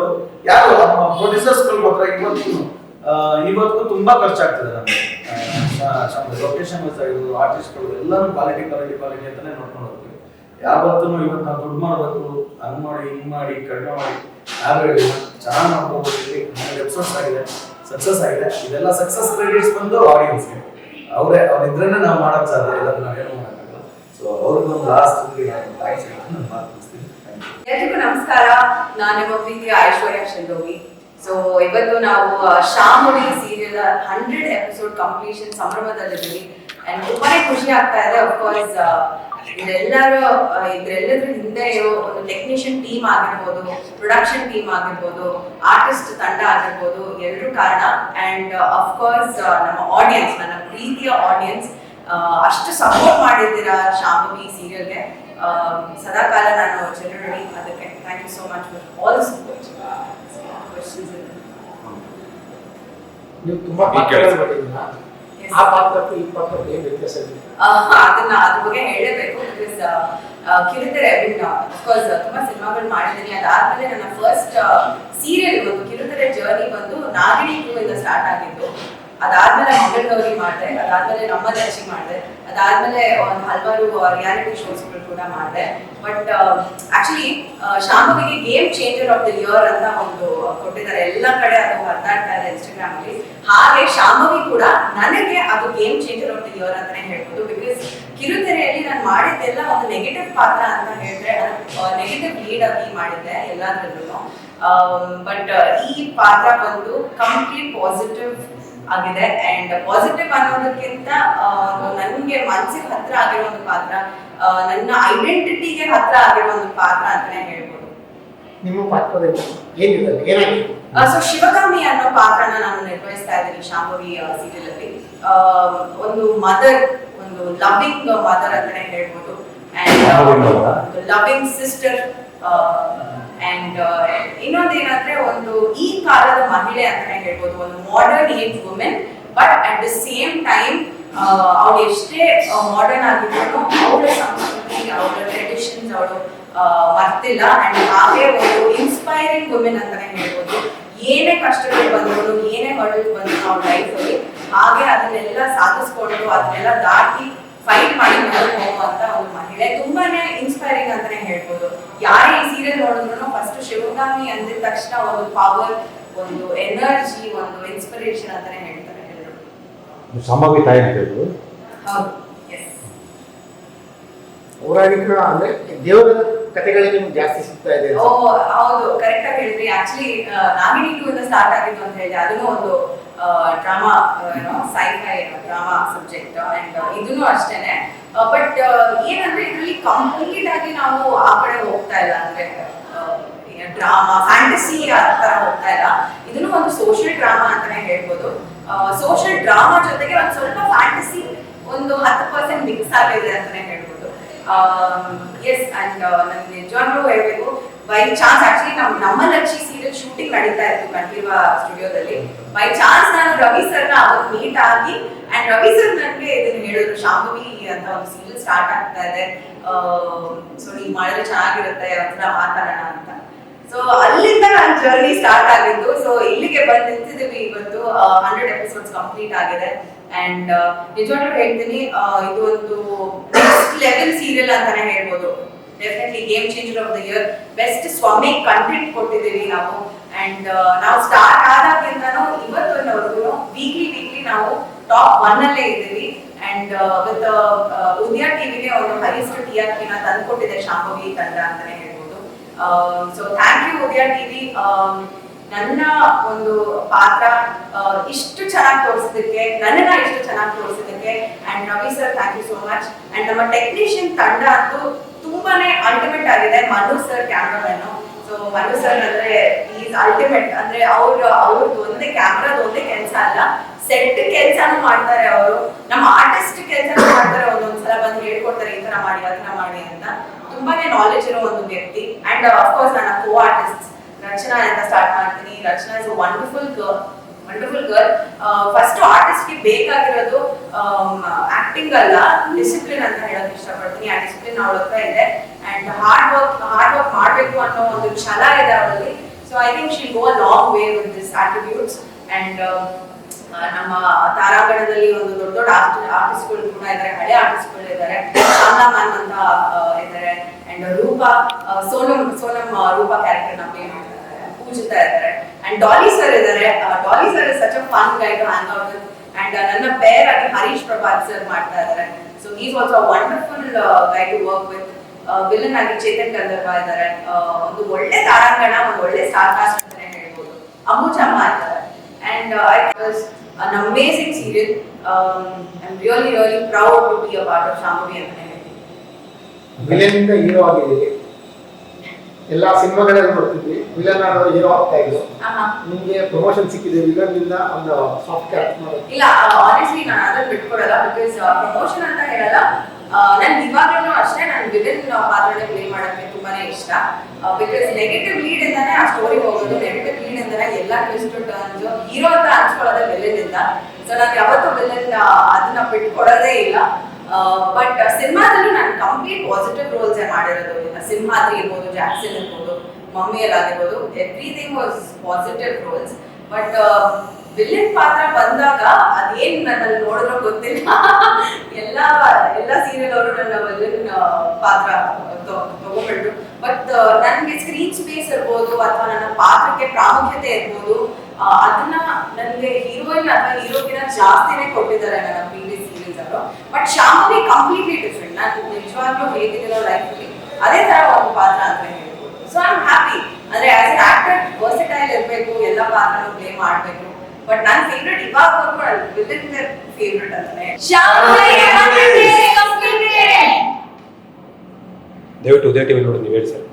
ಯಾರು? ಪ್ರೊಡ್ಯೂಸರ್ಸ್ಗಳು ಮಾತ್ರ ಇವತ್ತು ಇವತ್ತು ತುಂಬಾ ಖರ್ಚಾಗ್ತದೆ ನಮಗೆ. ಲೊಕೇಶನ್ ಆರ್ಟಿಸ್ಟ್ಗಳು ಎಲ್ಲಾನು ಕ್ವಾಲಿಟಿ ಕ್ವಾಲಿಟಿ ಕ್ವಾಲಿಟಿ ಅಂತಾನೆ ನೋಡ್ಕೊಂಡು ಹೋಗ್ತೀವಿ. ಯಾವತ್ತೂ ಇವತ್ತು ನಾವು ದುಡ್ಡು ಮಾಡಬೇಕು ಹಂಗೆ ಮಾಡಿ ಹಿಂಗೆ ಮಾಡಿ ಕಡಿಮೆ ಮಾಡಿ ಹೇಳಿಲ್ಲ? ಚೆನ್ನಾಗಿ ಮಾಡ್ಕೋಬೇಕು ಎಪಿಸೋಡ್ಸ್ ಆಗಿದೆ ಸಕ್ಸಸ್ ಆಗಿದೆ. ಇದೆಲ್ಲ ಸಕ್ಸಸ್ ಕ್ರೆಡಿಟ್ಸ್ ಬಂದು ಆಡಿಯನ್ಸ್ಗೆ ಅವರೇ ಅವ್ರು ಇದ್ರೇನೆ ನಾವು ಮಾಡೋಕ್ಕೆ ಸಾಧ್ಯ ಇಲ್ಲ ನಾವೇನು ಮಾಡೋಕ್ಕಾಗಲ್ಲ. ಸೊ ಅವ್ರಿಗೊಂದು ಲಾಸ್ಟ್ ಥ್ಯಾಂಕ್ಸ್ ನಾನು ನಮಸ್ಕಾರ. ನಾನು ಪ್ರೀತಿಯ ಐಶ್ವರ್ಯ ಶೆಲ್ದೋಗಿ ಸೊ ಇವತ್ತು ನಾವು ಶಾಮುಡಿ ಸೀರಿಯಲ್ ಹಂಡ್ರೆಡ್ ಎಪಿಸೋಡ್ ಕಂಪ್ಲೀಷನ್ ಸಂಭ್ರಮದಲ್ಲಿದ್ದೀವಿ ಅಂಡ್ ತುಂಬಾನೇ ಖುಷಿ ಆಗ್ತಾ ಇದೆ ಅಫ್ಕೋರ್ಸ್ ಇದೆಲ್ಲರೂ ಇದ್ರೆಲ್ಲದ್ರ ಹಿಂದೆ ಇರೋ ಒಂದು ಟೆಕ್ನಿಷಿಯನ್ ಟೀಮ್ ಆಗಿರ್ಬೋದು ಪ್ರೊಡಕ್ಷನ್ ಟೀಮ್ ಆಗಿರ್ಬೋದು ಆರ್ಟಿಸ್ಟ್ ತಂಡ ಆಗಿರ್ಬೋದು ಎಲ್ಲರೂ ಕಾರಣ. ಅಂಡ್ ಅಫ್ಕೋರ್ಸ್ ನಮ್ಮ ಆಡಿಯನ್ಸ್ ನನ್ನ ಪ್ರೀತಿಯ ಆಡಿಯನ್ಸ್ ಅಷ್ಟು ಸಪೋರ್ಟ್ ಮಾಡಿದ್ದೀರಾ ಸೀರಿಯಲ್ ಸೀರಿಯಲ್ಗೆ ಸದಾಕಾಲ ನಾನು ಚಿರಋಣಿ ಅದಕ್ಕೆ thank you so much for all support ನೀವು ತುಂಬಾ ಪಾತ್ರಗಳು ಮಾಡಿದ್ದೀರಾ ಆ ಪಾತ್ರಕ್ಕೂ ಈ ಪಾತ್ರಕ್ಕೂ ಏನು ವ್ಯತ್ಯಾಸ ಇದೆ? ಅದನ್ನ ಅದ್ರ ಬಗ್ಗೆ ಹೇಳಬೇಕು ಬಿಕಾಸ್ ಕಿರುತೆರೆ ಅಫ್ಕೋರ್ಸ್ ತುಂಬಾ ಸಿನಿಮಾಗಳು ಮಾಡಿದ್ದೀನಿ. ಅದಾದ್ಮೇಲೆ ನನ್ನ ಫಸ್ಟ್ ಸೀರಿಯಲ್ ಒಂದು ಕಿರುತೆರೆ ಜರ್ನಿ ಬಂದು ನಾಗಿಣಿ ಟೂ ಇಂದ ಸ್ಟಾರ್ಟ್ ಆಗಿದ್ದು. ಅದಾದ್ಮೇಲೆ ಮಂಗಳಗೌರಿ ಮಾಡಿದೆ ಅದಾದ್ಮೇಲೆ ನಮ್ಮ ದರ್ಶಿ ಮಾಡಿದೆ. ಅದಾದ್ಮೇಲೆ ಒಂದು ಹಲವಾರು ರಿಯಾಲಿಟಿ ಶೋಸ್ಗಳು ಕೂಡ ಮಾಡಿದೆ. But actually ಶಾಂಭವಿಗೆ game changer of the year ಅಂತ ಒಂದು ಕೊಟ್ಟಿದ್ದಾರೆ. ಎಲ್ಲ ಕಡೆ ಅದು ಹರಿದಾಡ್ತಾ ಇದೆ ಇನ್ಸ್ಟಾಗ್ರಾಮ್ ಅಲ್ಲಿ. ಹಾಗೆ ಶಾಂಭವಿ ಕೂಡ ನನಗೆ ಅದು game changer of the year ಅಂತಾನೆ ಹೇಳ್ಬೋದು. ಬಿಕಾಸ್ ಕಿರುತೆರೆಯಲ್ಲಿ ನಾನು ಮಾಡಿದ್ದೆಲ್ಲ ಒಂದು ನೆಗೆಟಿವ್ ಪಾತ್ರ ಅಂತ ಹೇಳಿದ್ರೆ ನೆಗೆಟಿವ್ ಲೀಡ್ ಆಗಿ ಮಾಡಿದ್ದೆ ಎಲ್ಲದರಲ್ಲೂ ಬಟ್ ಈ ಪಾತ್ರ ಬಂದು ಕಂಪ್ಲೀಟ್ ಪಾಸಿಟಿವ್ ಆಗಿದೆ. ಅಂಡ್ ಪಾಸಿಟಿವ್ ಅನ್ನೋದಕ್ಕಿಂತ ನನಗೆ ಮನ್ಸಿಗೆ ಹತ್ರ ಆಗಿರೋ ಒಂದು ಪಾತ್ರ ನನ್ನ ಐಡೆಂಟಿಟಿಗೆ ಹತ್ರ ಆಗಿರೋ ಒಂದು ಪಾತ್ರ ಅಂತಾನೆ ಹೇಳ್ಬೋದು. ನಿಮ್ಮ ಪಾತ್ರದಲ್ಲಿ ಏನಿದೆ? ಏನಾಗಿದೆ? ಸೊ ಶಿವಕಾಮಿ ಅನ್ನೋ ಪಾತ್ರನ ನಾನು ನಿರ್ವಹಿಸ್ತಾ ಇದ್ದೀನಿ ಶಾಂಭವಿ ಸೀರಿಯಲ್ ಅಲ್ಲಿ ಆ, ಒಂದು ಮದರ್ ಒಂದು ಲವಿಂಗ್ ಮದರ್ ಅಂತಾನೆ ಹೇಳ್ಬೋದು. ಅಂಡ್ ಲವಿಂಗ್ ಸಿಸ್ಟರ್ ಅಂಡ್ ಇನ್ನೊಂದೇನಂದ್ರೆ ಒಂದು ಈ ಕಾಲದ ಮಹಿಳೆ ಅಂತಾನೆ ಹೇಳ್ಬೋದು, ಒಂದು modern age women but at the same time ಅವಳು ಎಷ್ಟೇ ಮಾಡರ್ನ್ ಆಗಿದ್ರು ಅವಳ ಸಂಸ್ಕೃತಿ, ಅವಳ ಟ್ರೆಡಿಷನ್ಸ್ ಅವಳು ಮರ್ತಿಲ್ಲ. ಅಂಡ್ ಹಾಗೆ ಒಂದು ಇನ್ಸ್ಪೈರಿಂಗ್ ವುಮೆನ್ ಅಂತಾನೆ ಹೇಳ್ಬೋದು. ಏನೇ ಕಷ್ಟಗಳು ಬಂದ್ರು, ಏನೇ ಹೊರಟು ಬಂದ್ರು ಅವ್ರ ಲೈಫಲ್ಲಿ ಹಾಗೆ ಅದನ್ನೆಲ್ಲ ಸಾಧಿಸ್ಕೊಂಡು, ಅದನ್ನೆಲ್ಲ ದಾಟಿ ಫೈಟ್ ಮಾಡಿ ಹೋಗುವ ಅಂತ ಒಂದು ಮಹಿಳೆ ತುಂಬಾನೇ ಇನ್ಸ್ಪೈರಿಂಗ್ ಅಂತಾನೆ ಹೇಳ್ಬೋದು. ಯಾರೇ ಈ ಸೀರಿಯಲ್ ನೋಡಿದ್ರು ಫಸ್ಟ್ ಶಿವಗಾಮಿ ಅಂದಿದ ತಕ್ಷಣ ಒಂದು ಪವರ್ ಒಂದು ಎನರ್ಜಿ ಒಂದು ಇನ್ಸ್ಪಿರೇಷನ್ ಅಂತಾನೆ ಹೇಳ್ತಾರೆ ಎಲ್ಲರೂ. ಸಂಭಾವಿ ತಾಯಿ ಅಂತ ಹೌದು. ಎಸ್ ಪೌರಾಣಿಕ ಅಂದ್ರೆ ದೇವರ ಕಥೆಗಳೇ ನಿಮ್ಗೆ ಜಾಸ್ತಿ ಸಿಗ್ತಾ ಇದೆ ಓ ಹೌದು. ಕರೆಕ್ಟ್ ಆಗಿ ಹೇಳಿದ್ರಿ. ಆಕ್ಚುಲಿ ನಾಗಿನಿ ಟೂ ಇಂದ ಸ್ಟಾರ್ಟ್ ಆಗಿದ್ದು ಅಂತ ಹೇಳಿದೆ ಅದನ್ನು ಒಂದು drama sci-fi drama subject and ಇದೂ ಅಷ್ಟೇನೆ. ಬಟ್ ಏನಂದ್ರೆ ಇದರಲ್ಲಿ ಕಂಪ್ಲೀಟ್ ಆಗಿ ನಾವು ಆ ಕಡೆ ಹೋಗ್ತಾ ಇಲ್ಲ, ಅಂದ್ರೆ ಡ್ರಾಮಾ ಫ್ಯಾಂಟಸಿ ಆ ತರ ಹೋಗ್ತಾ ಇಲ್ಲ. ಇದನ್ನು ಒಂದು ಸೋಷಿಯಲ್ ಡ್ರಾಮಾ ಅಂತಾನೆ ಹೇಳ್ಬೋದು. ಸೋಷಿಯಲ್ ಡ್ರಾಮಾ ಜೊತೆಗೆ ಒಂದು ಸ್ವಲ್ಪ ಫ್ಯಾಂಟಸಿ ಒಂದು ಹತ್ತು ಪರ್ಸೆಂಟ್ ಮಿಕ್ಸ್ ಆಗಿದೆ ಅಂತಾನೆ ಹೇಳ್ಬೋದು. ಎಸ್ ಅಂಡ್ ನನ್ಗೆ ನಿಜವಾಗ್ಲೂ ಹೇಳ್ಬೇಕು. ಬೈ ಚಾನ್ಸ್ ಆಕ್ಚುಲಿ ನಮ್, ನಮ್ಮ ಅಚ್ಚಿ ಸೀರಿಯಲ್ ಶೂಟಿಂಗ್ ನಡೀತಾ ಇತ್ತು ಕಂಠೀರ್ವ ಸ್ಟುಡಿಯೋದಲ್ಲಿ ಬೈ ಚಾನ್ಸ್ ನಾನು ರವಿ ಸರ್ನ ಅವತ್ತು ಮೀಟ್ ಆಗಿ ಅಂಡ್ ರವಿ ಸರ್ ನನಗೆ ಇದನ್ನ ಹೇಳಿದ್ರು, ಶಾಂಭವಿ ಅಂತ ಒಂದು ಸೀರಿಯಲ್ ಸ್ಟಾರ್ಟ್ ಆಗ್ತಾ ಇದೆ. ಸೊ ನೀವು ಮಾಡಿದ್ರೆ ಚೆನ್ನಾಗಿರುತ್ತೆ ಅಂತ ಮಾತಾಡೋಣ ಅಂತ. ಸೊ ಅಲ್ಲಿಂದ ನನ್ನ ಜರ್ನಿ ಸ್ಟಾರ್ಟ್ ಆಗಿದ್ದು ಸೊ ಇಲ್ಲಿಗೆ ಬಂದು ನಿಂತಿದ್ದೀವಿ ಇವತ್ತು. ಹಂಡ್ರೆಡ್ ಎಪಿಸೋಡ್ಸ್ ಕಂಪ್ಲೀಟ್ ಆಗಿದೆ. ಅಂಡ್ ನಿಜವಾಗ್ಲೂ ಹೇಳ್ತೀನಿ ಇದು ಒಂದು ನೆಕ್ಸ್ಟ್ ಲೆವೆಲ್ ಸೀರಿಯಲ್ ಅಂತಾನೆ ಹೇಳ್ಬೋದು. Definitely game changer of the year best Swami content ಕೊಟ್ಟಿದ್ದೀವಿ ನಾವು. ಅಂಡ್ ನಾವು ಸ್ಟಾರ್ಟ್ ಆದಾಗಿಂದನೂ ಇವತ್ತಿನವರೆಗೂ ವೀಕ್ಲಿ ವೀಕ್ಲಿ ನಾವು ಟಾಪ್ ಒನ್ ಅಲ್ಲೇ ಇದ್ದೀವಿ. ಅಂಡ್ ವಿತ್ ಉದಯ ಟಿವಿಗೆ ಅವರು ಹೈಯೆಸ್ಟ್ ಟಿ ಆರ್ ಪಿನ ತಂದ್ಕೊಟ್ಟಿದೆ ಶಾಂಭವಿ ತಂಡ ಅಂತಾನೆ ಹೇಳ್ಬೋದು. So thank you Udaya TV ನನ್ನ ಒಂದು ಪಾತ್ರ ಇಷ್ಟು ಚೆನ್ನಾಗಿ ತೋರಿಸಿದಕ್ಕೆ ನನ್ನನ್ನ ಇಷ್ಟು ಚೆನ್ನಾಗಿ ತೋರಿಸಿದಕ್ಕೆ and Ravi sir thank you so much and ನಮ್ಮ ಟೆಕ್ನಿಷಿಯನ್ ತಂಡ ಅಂತೂ ತುಂಬಾನೇ ಅಲ್ಟಿಮೇಟ್ ಆಗಿದೆ Manu sir cameraman so Manu sir ಅಂದ್ರೆ ಈಸ್ ಅಲ್ಟಿಮೇಟ್ ಅಂದ್ರೆ ಅವ್ರ, ಅವ್ರದ್ದು ಒಂದೇ ಕ್ಯಾಮ್ರಾದ ಒಂದೇ ಕೆಲಸ ಅಲ್ಲ. ಸೆಟ್ ಕೆಲಸನೂ ಮಾಡ್ತಾರೆ ಅವರು. ನಮ್ಮ ಆರ್ಟಿಸ್ಟ್ ಕೆಲಸ ಮಾಡ್ತಾರೆ ಒಂದೊಂದ್ಸಲ ಬಂದು ಹೇಳ್ಕೊಡ್ತಾರೆ ಈ ತರ ಮಾಡಿ ತರ ಮಾಡಿ ಅಂತ. ತುಂಬಾನೇ ನಾಲೆಜ್ ಇರೋ ಒಂದು ವ್ಯಕ್ತಿ. ಅಂಡ್ ಅಫ್ಕೋರ್ಸ್ ನನ್ನ ಕೋ ಆರ್ಟಿಸ್ಟ್ ರಚನಾ ಅಂತ ಸ್ಟಾರ್ಟ್ ಮಾಡ್ತೀನಿ. Rachana is wonderful girl wonderful girl first ಆರ್ಟಿಸ್ಟ್ಗೆ ಬೇಕಾಗಿರೋದು ಆಕ್ಟಿಂಗ್ ಅಲ್ಲ ಡಿಸಿಪ್ಲಿನ್ ಅಂತ ಹೇಳಕ್ ಇಷ್ಟಪಡ್ತೀನಿ. ಆ ಡಿಸಿಪ್ಲಿನ್ ಅವಳ ಹತ್ರ ಇದೆ. And hard work hard work ಮಾಡಬೇಕು ಅನ್ನೋ ಒಂದು ಛಲ ಇದೆ ಅವಳಲ್ಲಿ. So I think she go a long way with this attitudes and ನಮ್ಮ ತಾರಾಗಣದಲ್ಲಿ ಒಂದು ದೊಡ್ಡ ದೊಡ್ಡ ಆರ್ಟಿಸ್ಟ್ಗಳು ಕೂಡ ಇದ್ದಾರೆ, ಹಳೆ ಆರ್ಟಿಸ್ಟ್ಗಳು ಇದ್ದಾರೆ. ಮ್ಯಾನ್ ಅಂತ ಇದ್ದಾರೆ. And Rupa Sonam Sonam Rupa character play ಇದ್ದಾರೆ. ಪೂಜಿತಾ ಇದ್ದಾರೆ. ಅಂಡ್ ಡಾಲಿ ಸರ್ ಇದ್ದಾರೆ Dolly sir is such a fun guy to hang out with and ನನ್ನ ಪೇರ್ ಆಗಿ ಹರೀಶ್ ಪ್ರಭಾತ್ ಸರ್ ಮಾಡ್ತಾ ಇದ್ದಾರೆ so is also wonderful guy to work with villain ಆಗಿ ಚೇತನ್ ಗಂಧರ್ವ ಇದ್ದಾರೆ ಒಂದು ಒಳ್ಳೆ ತಾರಾಂಗಣ, ಒಂದು ಒಳ್ಳೆ ಸ್ಟಾರ್ ಕಾಸ್ಟ್ ಅಂತಾನೆ ಹೇಳ್ಬೋದು. ಅಂಬುಜಮ್ಮ ಇದ್ದಾರೆ and I was an amazing serial I am really really proud to be a part of Shambhavi ಅಂತಾನೆ ಹೇಳ್ತೀನಿ. ವಿಲನ್ ಇಂದ ಹೀರೋ ಆಗಿದ್ದೀವಿ ಎಲ್ಲಾ ಸಿನಿಮಾಗಳಲ್ಲಿ ನೋಡ್ತಿದ್ವಿ. ವಿಲನ್ ಆದವರು ಹೀರೋ ಆಗ್ತಾ ಇದ್ರು. ನಿಮ್ಗೆ ಪ್ರಮೋಷನ್ ಸಿಕ್ಕಿದೆ ವಿಲನ್ ಇಂದ ಒಂದು ಸಾಫ್ಟ್ ಕ್ಯಾರೆಕ್ಟರ್ ಮಾಡೋದು ಇಲ್ಲ ಆನೆಸ್ಟ್ಲಿ ನಾನು ಅದನ್ನ ಬಿಟ್ಕೊಡಲ್ಲ ಬಿಕಾಸ್ ಪ್ರಮೋಷನ್ ಅಂತ ಹೇಳಲ್ಲ. ನನ್ ಇವಾಗಲೂ ಅಷ್ಟೇ ನಾನು ವಿಲನ್ ಪಾತ್ರನೇ ಪ್ಲೇ ಮಾಡಕ್ಕೆ ತುಂಬಾನೇ ಇಷ್ಟ. ಬಿಕಾಸ್ ನೆಗೆಟಿವ್ ಲೀಡ್ ಇಂದಾನೆ ಆ ಸ್ಟೋರಿ ಹೋಗೋದು ನೆಗೆಟಿವ್ ಲೀಡ್ ಇಂದಾನೆ ಎಲ್ಲ ಟ್ವಿಸ್ಟ್ ಟರ್ನ್ಸ್ ಹೀರೋ ಅಂತ ಅನ್ಸ್ಕೊಳ್ಳೋದೇ ವಿಲನ್ ಇಂದ. ಸೊ ನಾನು ಯಾವತ್ತೂ ವಿಲನ್ ಅದನ್ನ ಬಿಟ್ಕೊಡೋದೇ ಇಲ್ಲ. ಬಟ್ ಸಿನಿಮಾದಲ್ಲೂ ನಾನು ಕಂಪ್ಲೀಟ್ ಪಾಸಿಟಿವ್ ರೋಲ್ಸ್ ಮಾಡಿರೋದು. ಸಿಂಹಾದ್ರಿ ಇರ್ಬೋದು ಜಾಕ್ಸನ್ ಇರ್ಬೋದು ಮಮ್ಮಿಯಲ್ಲಿ ಆಗಿರ್ಬೋದು everything was positive roles but villain ಪಾತ್ರ ಬಂದಾಗ ಅದೇನ್ ನನ್ನಲ್ಲಿ ನೋಡಿದ್ರೂ ಗೊತ್ತಿಲ್ಲ. ಎಲ್ಲ ಎಲ್ಲ ಸೀರಿಯಲ್ ಅವರು ನನ್ನ ವಿಲಿನ್ ಪಾತ್ರ ತಗೊಂಡ್ಬಿಟ್ರು. ಬಟ್ ನನಗೆ ಸ್ಕ್ರೀನ್ ಸ್ಪೇಸ್ ಇರ್ಬೋದು, ಅಥವಾ ನನ್ನ ಪಾತ್ರಕ್ಕೆ ಪ್ರಾಮುಖ್ಯತೆ ಇರ್ಬೋದು ಅದನ್ನ ನನಗೆ ಹೀರೋಯಿನ್ ಅಥವಾ ಹೀರೋಗಿನ ಜಾಸ್ತಿನೇ ಕೊಟ್ಟಿದ್ದಾರೆ ನನ್ನ ಅವರು ಬಟ್ ಶಾಂಭವಿ ಕಂಪ್ಲೀಟ್ಲಿ ಡಿಫ್ರೆಂಟ್ ನಾನು ನಿಜವಾಗ್ಲೂ ಹೇಗಿದ್ದೀನೋ ಲೈಫಲ್ಲಿ ಅದೇ ತರ ಒಂದು ಪಾತ್ರ ಅಂತ ಹೇಳ್ಬೋದು. ಸೊ ಐ ಆಮ್ ಹ್ಯಾಪಿ ಅಂದ್ರೆ ಆಸ್ ಎನ್ ಆಕ್ಟರ್ ವರ್ಸಟೈಲ್ ಇರಬೇಕು ಎಲ್ಲ ಪಾತ್ರನೂ ಪ್ಲೇ ಮಾಡಬೇಕು. ಬಟ್ ನನ್ನ ಫೇವ್ರೆಟ್ ಇವಾಗವರೆಗೂ ವಿದಿನ್ ದರ್ ಫೇವ್ರೆಟ್ ಅಂದ್ರೆ. ದಯವಿಟ್ಟು ಉದಯ ಟಿವಿ ನೋಡಿ ನೀವು ಹೇಳಿ ಸರ್.